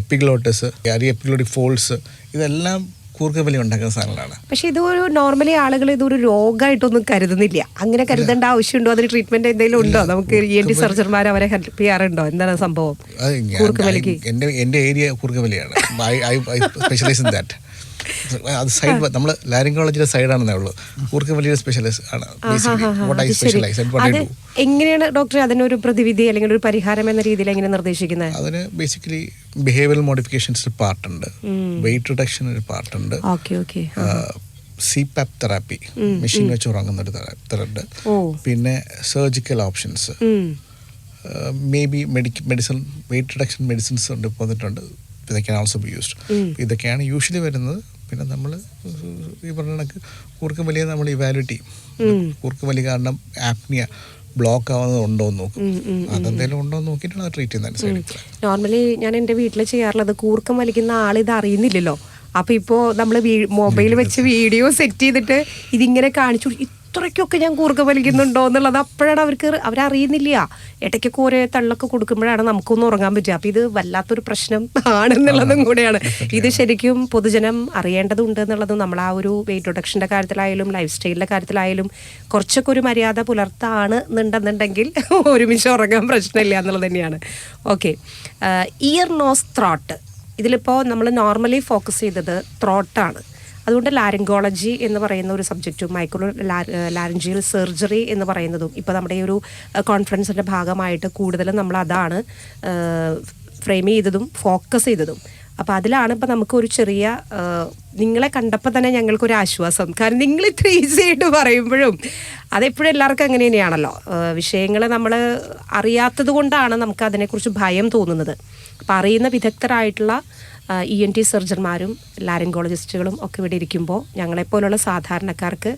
എപ്പിഗ്ലോട്ടസ് അരി എപ്പിഗ്ലോട്ടിക് ഫോൾസ് ഇതെല്ലാം കൂർക്കവലി ഉണ്ടാക്കുന്ന സാധനങ്ങളാണ്. പക്ഷെ ഇതൊരു നോർമലി ആളുകൾ ഇതൊരു രോഗമായിട്ടൊന്നും കരുതുന്നില്ല. അങ്ങനെ കരുതേണ്ട ആവശ്യമുണ്ടോ? അതിന് ട്രീറ്റ്മെന്റ് എന്തെങ്കിലും ഉണ്ടോ? നമുക്ക് ഇ എൻ ടി സർജന്മാർ അവരെ ഹെൽപ്പ് ചെയ്യാറുണ്ടോ? എന്താണ് സംഭവം? എന്റെ കൂർക്കവലിക്ക് ഏരിയ കൂർക്കവലിയാണ് സ്പെഷ്യലൈസ് ഇൻ ദാറ്റ് അത് സൈഡ് നമ്മൾ ലാരിങ്കോളജിയുടെ സൈഡാണെന്നേ ഉള്ളൂ. കൂർക്കവലിയുടെ സ്പെഷ്യലിസ്റ്റ് ആണ് ശരി. സ്പെഷ്യലൈസ് എങ്ങനെയാണ് ഡോക്ടർ അതിനൊരു പ്രതിവിധി അല്ലെങ്കിൽ ഒരു പരിഹാരം എന്ന രീതിയിൽ എങ്ങനെ നിർദ്ദേശിക്കുന്നത് അതിന് ബേസിക്കലി ബിഹേവിയറൽ മോഡിഫിക്കേഷൻസ് ഒരു പാർട്ടുണ്ട് വെയിറ്റ് റിഡക്ഷൻ ഒരു പാർട്ടുണ്ട് okay okay C PAP therapy machine വെച്ച് ഉറങ്ങുന്ന ഒരു തെറപ്പുണ്ട് പിന്നെ surgical options may be medicine weight reduction medicines ഉണ്ട് വന്നിട്ടുണ്ട്. ഇതൊക്കെ ക്യാൻ ഓൾസോ ബി യൂസ്ഡ് ഇതൊക്കെയാണ് യൂഷ്വലി വരുന്നത്. പിന്നെ നമ്മൾ ഈ പറഞ്ഞ കണക്ക് വലിയ നമ്മൾ ഇവാലുവേറ്റ് ചെയ്യും വലിയ കാരണം ആപ്നിയ ബ്ലോക്ക് ആവുന്നത് ഉണ്ടോ എന്ന് നോക്കും. അതെന്തെങ്കിലും ഉണ്ടോ എന്ന് നോക്കിയിട്ടാണ് ട്രീറ്റ് ചെയ്യുന്നത് നോർമലി ഞാൻ എന്റെ വീട്ടിൽ ചെയ്യാറുള്ളത് കൂർക്കം വലിക്കുന്ന ആൾ ഇത് അറിയുന്നില്ലല്ലോ. അപ്പൊ ഇപ്പോ നമ്മൾ മൊബൈൽ വെച്ച് വീഡിയോ സെറ്റ് ചെയ്തിട്ട് ഇതിങ്ങനെ കാണിച്ചു ഇത്രയ്ക്കൊക്കെ ഞാൻ കൂറുക വലിക്കുന്നുണ്ടോ എന്നുള്ളത് അപ്പോഴാണ് അവർക്ക് അവരറിയുന്നില്ല. ഇടയ്ക്കൊക്കെ ഓരോ തള്ളൊക്കെ കൊടുക്കുമ്പോഴാണ് നമുക്കൊന്നും ഉറങ്ങാൻ പറ്റുക. അപ്പം ഇത് വല്ലാത്തൊരു പ്രശ്നം ആണെന്നുള്ളതും കൂടെയാണ്. ഇത് ശരിക്കും പൊതുജനം അറിയേണ്ടതുണ്ട് എന്നുള്ളതും നമ്മൾ ആ ഒരു വെയിറ്റ് റിഡക്ഷന്റെ കാര്യത്തിലായാലും ലൈഫ് സ്റ്റൈലിന്റെ കാര്യത്തിലായാലും കുറച്ചൊക്കെ ഒരു മര്യാദ പുലർത്താണ് എന്നുണ്ടെന്നുണ്ടെങ്കിൽ ഒരുമിച്ച് ഉറങ്ങാൻ പ്രശ്നമില്ല എന്നുള്ളത് തന്നെയാണ്. ഓക്കെ. ഇയർ നോസ് ത്രോട്ട് ഇതിലിപ്പോൾ നമ്മൾ നോർമലി ഫോക്കസ് ചെയ്തത് ത്രോട്ടാണ് അതുകൊണ്ട് ലാരിങ്കോളജി എന്ന് പറയുന്ന ഒരു സബ്ജക്റ്റും മൈക്രോ ലാരഞ്ചിയൽ സർജറി എന്ന് പറയുന്നതും ഇപ്പോൾ നമ്മുടെ ഈ ഒരു കോൺഫറൻസിന്റെ ഭാഗമായിട്ട് കൂടുതലും നമ്മൾ അതാണ് ഫ്രെയിം ചെയ്തതും ഫോക്കസ് ചെയ്തതും. അപ്പോൾ അതിലാണ് ഇപ്പോൾ നമുക്ക് ഒരു ചെറിയ നിങ്ങളെ കണ്ടപ്പോൾ തന്നെ ഞങ്ങൾക്കൊരു ആശ്വാസം. കാരണം നിങ്ങൾ ഇത്ര ഈസി ആയിട്ട് പറയുമ്പോഴും അതെപ്പോഴും എല്ലാവർക്കും അങ്ങനെ തന്നെയാണല്ലോ. വിഷയങ്ങൾ നമ്മൾ അറിയാത്തത് കൊണ്ടാണ് നമുക്ക് അതിനെക്കുറിച്ച് ഭയം തോന്നുന്നത്. അപ്പം അറിയുന്ന വിദഗ്ധരായിട്ടുള്ള ഇ എൻ ടി സർജന്മാരും ലാരങ്കോളജിസ്റ്റുകളും ഒക്കെ ഇവിടെ ഇരിക്കുമ്പോൾ ഞങ്ങളെപ്പോലുള്ള സാധാരണക്കാർക്ക്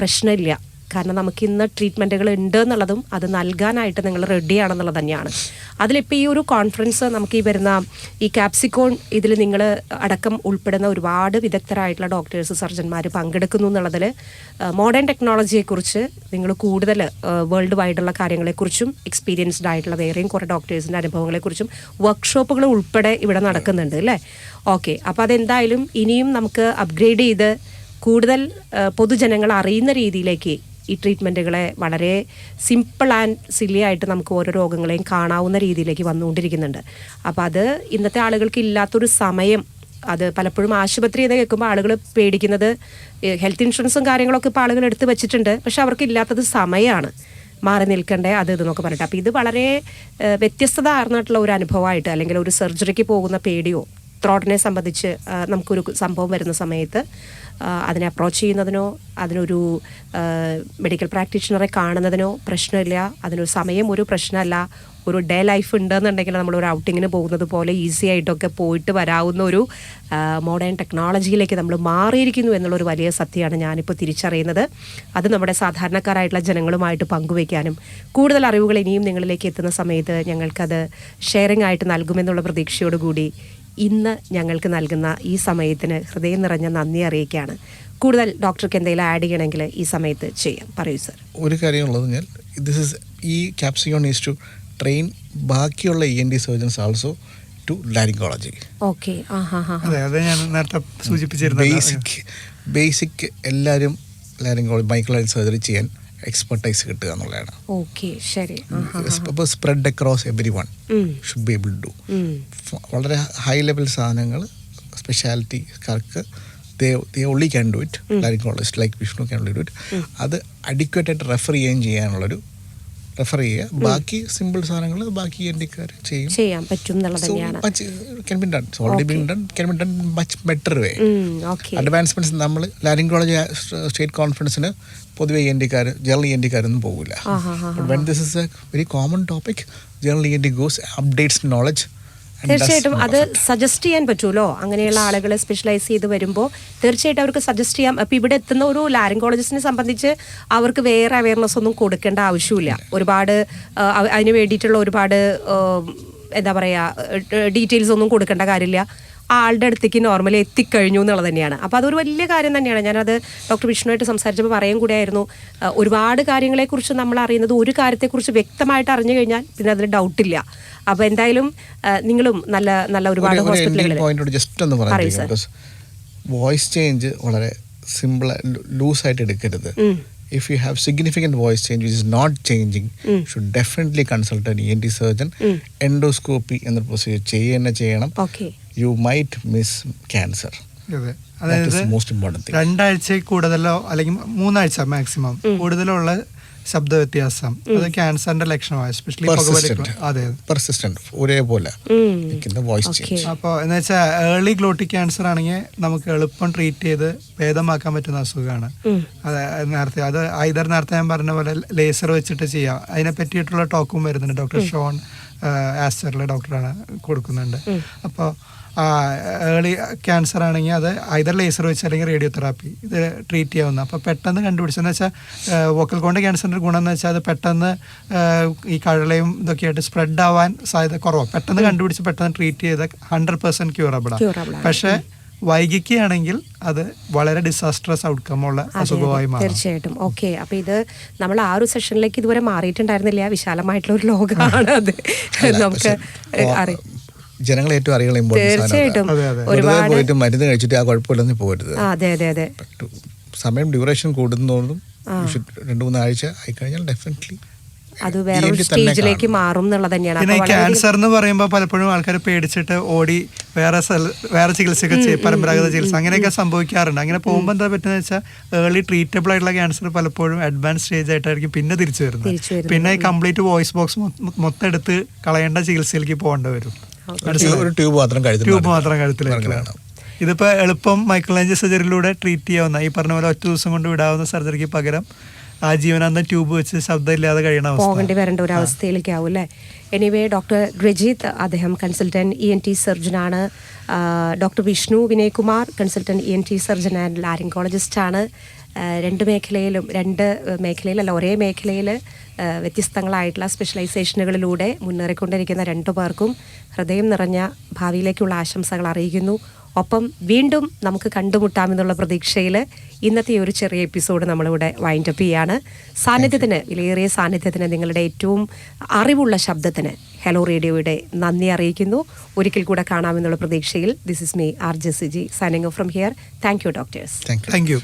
പ്രശ്നമില്ല. കാരണം നമുക്ക് ഇന്ന് ട്രീറ്റ്മെന്റുകൾ ഉണ്ട് എന്നുള്ളതും അത് നൽകാനായിട്ട് നിങ്ങൾ റെഡിയാണെന്നുള്ളത് തന്നെയാണ്. അതിലിപ്പോൾ ഈ ഒരു കോൺഫറൻസ് നമുക്ക് ഈ വരുന്ന ഈ കാപ്സിക്കോൺ ഇതിൽ നിങ്ങൾ അടക്കം ഉൾപ്പെടുന്ന ഒരുപാട് വിദഗ്ധരായിട്ടുള്ള ഡോക്ടേഴ്സ് സർജന്മാർ പങ്കെടുക്കുന്നു എന്നുള്ളതിൽ മോഡേൺ ടെക്നോളജിയെക്കുറിച്ച് നിങ്ങൾ കൂടുതൽ വേൾഡ് വൈഡുള്ള കാര്യങ്ങളെക്കുറിച്ചും എക്സ്പീരിയൻസ്ഡ് ആയിട്ടുള്ള വേറെയും കുറേ ഡോക്ടേഴ്സിന്റെ അനുഭവങ്ങളെക്കുറിച്ചും വർക്ക്ഷോപ്പുകൾ ഉൾപ്പെടെ ഇവിടെ നടക്കുന്നുണ്ട് അല്ലേ? ഓക്കെ അപ്പോൾ അതെന്തായാലും ഇനിയും നമുക്ക് അപ്ഗ്രേഡ് ചെയ്ത് കൂടുതൽ പൊതുജനങ്ങൾ അറിയുന്ന രീതിയിലേക്ക് ഈ ട്രീറ്റ്മെന്റുകളെ വളരെ സിമ്പിൾ ആൻഡ് സില്ലി ആയിട്ട് നമുക്ക് ഓരോ രോഗങ്ങളെയും കാണാവുന്ന രീതിയിലേക്ക് വന്നുകൊണ്ടിരിക്കുന്നുണ്ട്. അപ്പോൾ അത് ഇന്നത്തെ ആളുകൾക്ക് ഇല്ലാത്തൊരു സമയം അത് പലപ്പോഴും ആശുപത്രി എന്ന് കേൾക്കുമ്പോൾ ആളുകൾ പേടിക്കുന്നത് ഹെൽത്ത് ഇൻഷുറൻസും കാര്യങ്ങളൊക്കെ ഇപ്പോൾ ആളുകൾ എടുത്ത് വെച്ചിട്ടുണ്ട്. പക്ഷെ അവർക്ക് ഇല്ലാത്തത് സമയമാണ് മാറി നിൽക്കണ്ടേ അത് ഇതെന്നൊക്കെ പറഞ്ഞിട്ട്. അപ്പോൾ ഇത് വളരെ ഏഹ്, വ്യത്യസ്തത ആർന്നിട്ടുള്ള ഒരു അനുഭവമായിട്ട് അല്ലെങ്കിൽ ഒരു സർജറിക്ക് പോകുന്ന പേടിയോ ത്രോട്ടിനെ സംബന്ധിച്ച് നമുക്കൊരു സംഭവം വരുന്ന സമയത്ത് അതിനെ അപ്രോച്ച് ചെയ്യുന്നതിനോ അതിനൊരു മെഡിക്കൽ പ്രാക്ടീഷണറെ കാണുന്നതിനോ പ്രശ്നമില്ല. അതിനൊരു സമയം ഒരു പ്രശ്നമല്ല. ഒരു ഡേ ലൈഫ് ഉണ്ടെന്നുണ്ടെങ്കിൽ നമ്മൾ ഒരു ഔട്ടിങ്ങിന് പോകുന്നത് പോലെ ഈസി ആയിട്ടൊക്കെ പോയിട്ട് വരാവുന്ന ഒരു മോഡേൺ ടെക്നോളജിയിലേക്ക് നമ്മൾ മാറിയിരിക്കുന്നു എന്നുള്ളൊരു വലിയ സത്യമാണ് ഞാനിപ്പോൾ തിരിച്ചറിയുന്നത്. അത് നമ്മുടെ സാധാരണക്കാരായിട്ടുള്ള ജനങ്ങളുമായിട്ട് പങ്കുവയ്ക്കാനും കൂടുതൽ അറിവുകൾ ഇനിയും നിങ്ങളിലേക്ക് എത്തുന്ന സമയത്ത് ഞങ്ങൾക്കത് ഷെയറിംഗ് ആയിട്ട് നൽകുമെന്നുള്ള പ്രതീക്ഷയോടുകൂടി ഇന്ന് ഞങ്ങൾക്ക് നൽകുന്ന ഈ സമയത്തിന് ഹൃദയം നിറഞ്ഞ നന്ദി അറിയിക്കുകയാണ്. കൂടുതൽ ഡോക്ടർക്ക് എന്തെങ്കിലും ആഡ് ചെയ്യണമെങ്കിൽ ഈ സമയത്ത് ചെയ്യാം. പറയൂ സർ. ഒരു കാര്യമുള്ളത് ഞാൻ ദിസ് ഇസ് ഈ ക്യാപ്സിയോൺ ഈസ് ടു ട്രെയിൻ ബാക്കിയുള്ള E N D surgeons also to laryngology okay അതെ ഞാൻ നേരത്തെ സൂചിപ്പിച്ചിരുന്നത് ബേസിക് ബേസിക് എല്ലാവരും ലാരിങ്കോളജി മൈക്രോളജി സർജറി ചെയ്യാൻ എക്സ്പെർട്ടൈസ് കിട്ടുക എന്നുള്ളതാണ്. ഓക്കെ ശരി. അപ്പോൾ spread across every one should be able to um. വളരെ ഹൈ ലെവൽ സാധനങ്ങൾ സ്പെഷ്യാലിറ്റിക്കാർക്ക് they only can do it laryngologist like Vishnu can do it അത് അഡിക്വേറ്റ് ആയിട്ട് റെഫർ ചെയ്യുകയും ചെയ്യാനുള്ളൊരു റെഫർ ചെയ്യുക. ബാക്കി സിമ്പിൾ സാധനങ്ങൾ ബാക്കി ഇന്ത്യക്കാർ ചെയ്യും. ചെയ്യാൻ പറ്റും ബെറ്റർ വേ അഡ്വാൻസ്മെന്റ്സ് നമ്മൾ ലാരിംഗോളജി സ്റ്റേറ്റ് കോൺഫറൻസിന് പൊതുവെ ഇ എൻ ഡിക്കാർ ജനറൽ ഇ എൻ ഡിക്കാരൊന്നും പോകില്ല when this is a very common topic general E N D goes updates knowledge തീർച്ചയായിട്ടും അത് സജസ്റ്റ് ചെയ്യാൻ പറ്റുമല്ലോ അങ്ങനെയുള്ള ആളുകൾ സ്പെഷ്യലൈസ് ചെയ്ത് വരുമ്പോൾ തീർച്ചയായിട്ടും അവർക്ക് സജസ്റ്റ് ചെയ്യാം. അപ്പൊ ഇവിടെ എത്തുന്ന ഒരു ലാരിംഗോളജിസ്റ്റിനെ സംബന്ധിച്ച് അവർക്ക് വേറെ അവയർനെസ് ഒന്നും കൊടുക്കേണ്ട ആവശ്യമില്ല. ഒരുപാട് അതിന് വേണ്ടിയിട്ടുള്ള ഒരുപാട് എന്താ പറയാ ഡീറ്റെയിൽസ് ഒന്നും കൊടുക്കേണ്ട കാര്യമില്ല. ആളുടെ അടുത്തേക്ക് നോർമലി എത്തിക്കഴിഞ്ഞു എന്നുള്ളത് തന്നെയാണ്. അപ്പോൾ അതൊരു വലിയ കാര്യം തന്നെയാണ്. ഞാനത് ഡോക്ടർ വിഷ്ണുവായിട്ട് സംസാരിച്ചപ്പോൾ പറയും കൂടിയായിരുന്നു. ഒരുപാട് കാര്യങ്ങളെക്കുറിച്ച് നമ്മൾ അറിയുന്നത് ഒരു കാര്യത്തെക്കുറിച്ച് വ്യക്തമായിട്ട് അറിഞ്ഞു കഴിഞ്ഞാൽ പിന്നെ അതിന് ഡൗട്ട് ഇല്ല. അപ്പോൾ എന്തായാലും നിങ്ങളും നല്ല നല്ല ഒരുപാട് ഒരു- ഒരു ഹോസ്പിറ്റലുകളിൽ ജസ്റ്റ് ഒന്ന് പറയൂ വോയിസ് ചേഞ്ച് വളരെ സിമ്പിൾ ലൂസായിട്ട് എടുക്കരുത്. If you have significant voice change which is not changing should definitely consult E N T surgeon endoscopy എന്ന പ്രൊസീജിയർ ചെയ്യുക തന്നെ ചെയ്യണം. യു മൈറ്റ് മിസ് ക്യാൻസർ രണ്ടാഴ്ച That is അതായത് the most important thing. രണ്ടാഴ്ചയിൽ കൂടുതലോ അല്ലെങ്കിൽ മൂന്നാഴ്ച മാക്സിമം കൂടുതലുള്ള ശബ്ദ വ്യത്യാസം. അത് ക്യാൻസറിന്റെ ലക്ഷണമാണ് എസ്പെഷ്യലി പെർസിസ്റ്റന്റ് അതെ പെർസിസ്റ്റന്റ് ഒരേപോലെ വോയിസ് അപ്പോൾ എന്ന് വെച്ചാൽ ഏർലി ഗ്ലോട്ടിക് ക്യാൻസർ ആണെങ്കിൽ നമുക്ക് എളുപ്പം ട്രീറ്റ് ചെയ്ത് ഭേദമാക്കാൻ പറ്റുന്ന അസുഖമാണ്. അത് നേരത്തെ അത് ഐതർ നേരത്തെ ഞാൻ പറഞ്ഞ പോലെ ലേസർ വെച്ചിട്ട് ചെയ്യാം. അതിനെ പറ്റിയിട്ടുള്ള ടോക്കും വരുന്നുണ്ട്. ഡോക്ടർ ഷോൺ ആസ്റ്ററിലെ ഡോക്ടറാണ് കൊടുക്കുന്നുണ്ട്. അപ്പോൾ ഏർലി ക്യാൻസർ ആണെങ്കിൽ അത് ഐതർ ലേസർ വെച്ച് അല്ലെങ്കിൽ റേഡിയോ തെറാപ്പി ഇത് ട്രീറ്റ് ചെയ്യാവുന്ന. അപ്പോൾ പെട്ടെന്ന് കണ്ടുപിടിച്ചെന്ന് വെച്ചാൽ വോക്കൽ കോണ്ട് ക്യാൻസറിന്റെ ഗുണം എന്ന് വെച്ചാൽ അത് പെട്ടെന്ന് ഈ കഴലയും ഇതൊക്കെ ആയിട്ട് സ്പ്രെഡ് ആവാൻ സാധ്യത കുറവാണ് പെട്ടെന്ന് കണ്ടുപിടിച്ച് പെട്ടെന്ന് ട്രീറ്റ് ചെയ്ത ഹൺഡ്രഡ് പെർസെന്റ് ക്യൂറബിളാണ്. പക്ഷേ വൈകിക്കുകയാണെങ്കിൽ അത് വളരെ ഡിസാസ്ട്രസ് ഔട്ട്കം ഉള്ള അസുഖമായി മാറും. തീർച്ചയായിട്ടും. ഓക്കെ അപ്പൊ ഇത് നമ്മൾ ആ ഒരു സെഷനിലേക്ക് ഇതുവരെ മാറിയിട്ടുണ്ടായിരുന്നില്ല. വിശാലമായിട്ടുള്ള ഒരു ലോകമാണ് അത്. നമുക്ക് അറിയാം. ജനങ്ങൾ ഏറ്റവും ഇമ്പോർട്ടൻസ് തീർച്ചയായിട്ടും. അതെ, അതെ. വെറുതെ ഒരുപാട് പോയിട്ട് മരുന്ന് കഴിച്ചിട്ട് ആ കുഴപ്പമില്ലെന്ന് പോകരുത്. അതെ അതെ അതെ. സമയം ഡ്യൂറേഷൻ കൂടുന്നതോടും രണ്ട് മൂന്ന് ആഴ്ച ആയിക്കഴിഞ്ഞാൽ ഡെഫിനറ്റ്ലി അത് വേറെ സ്റ്റേജിലേക്ക് മാറും എന്നുള്ളത് തന്നെയാണ്. പിന്നെ ക്യാൻസർ എന്ന് പറയുമ്പോൾ പലപ്പോഴും ആൾക്കാർ പേടിച്ചിട്ട് ഓടി വേറെ വേറെ ചികിത്സയൊക്കെ ചെയ്യും പരമ്പരാഗത ചികിത്സ. അങ്ങനെയൊക്കെ സംഭവിക്കാറുണ്ട്. അങ്ങനെ പോകുമ്പോൾ എന്താ പറ്റുന്നത് വെച്ചാൽ ഏർലി ട്രീറ്റബിൾ ആയിട്ടുള്ള ക്യാൻസർ പലപ്പോഴും അഡ്വാൻസ് സ്റ്റേജ് ആയിട്ടായിരിക്കും പിന്നെ തിരിച്ചു വരുന്നത്. പിന്നെ ഈ കംപ്ലീറ്റ് വോയിസ് ബോക്സ് മൊത്തം എടുത്ത് കളയേണ്ട ചികിത്സയിലേക്ക് പോകേണ്ടി വരും. ഒരു ട്യൂബ് മാത്രം കഴുത്തിൽ ട്യൂബ് മാത്രം കഴുത്തിലേക്കാണ് വേണം ഇതിപ്പോ എളുപ്പം മൈക്രോളജി സർജറിയിലൂടെ ട്രീറ്റ് ചെയ്യാവുന്ന ഈ പറഞ്ഞ പോലെ ഒറ്റ ദിവസം കൊണ്ട് വിടാവുന്ന സർജറിക്ക് പകരം ആ ജീവനാന്തം ട്യൂബ് വെച്ച് ശബ്ദമില്ലാതെ കഴിയണ പോകേണ്ടി വരേണ്ട ഒരു അവസ്ഥയിലേക്കാവും അല്ലേ? എനിവേ ഡോക്ടർ രജിത്ത് അദ്ദേഹം consultant E N T സർജനാണ് doctor Vishnu Vinaykumar consultant E N T surgeon and laryngologist ആണ്. ആ, രണ്ട് മേഖലയിലും രണ്ട് മേഖലയിലല്ല ഒരേ മേഖലയിൽ വ്യത്യസ്തങ്ങളായിട്ടുള്ള സ്പെഷ്യലൈസേഷനുകളിലൂടെ മുന്നേറിക്കൊണ്ടിരിക്കുന്ന രണ്ടു പേർക്കും ഹൃദയം നിറഞ്ഞ ഭാവിയിലേക്കുള്ള ആശംസകൾ അറിയിക്കുന്നു. ഒപ്പം വീണ്ടും നമുക്ക് കണ്ടുമുട്ടാമെന്നുള്ള പ്രതീക്ഷയിൽ ഇന്നത്തെ ഒരു ചെറിയ എപ്പിസോഡ് നമ്മളിവിടെ വൈൻഡ് അപ്പ് ചെയ്യാണ്. സാന്നിധ്യത്തിന് വിലയേറിയ സാന്നിധ്യത്തിന് നിങ്ങളുടെ ഏറ്റവും അറിവുള്ള ശബ്ദത്തിന് ഹലോ റേഡിയോയുടെ നന്ദി അറിയിക്കുന്നു. ഒരിക്കൽ കൂടെ കാണാമെന്നുള്ള പ്രതീക്ഷയിൽ this is me R J C G signing from here thank you doctors thank you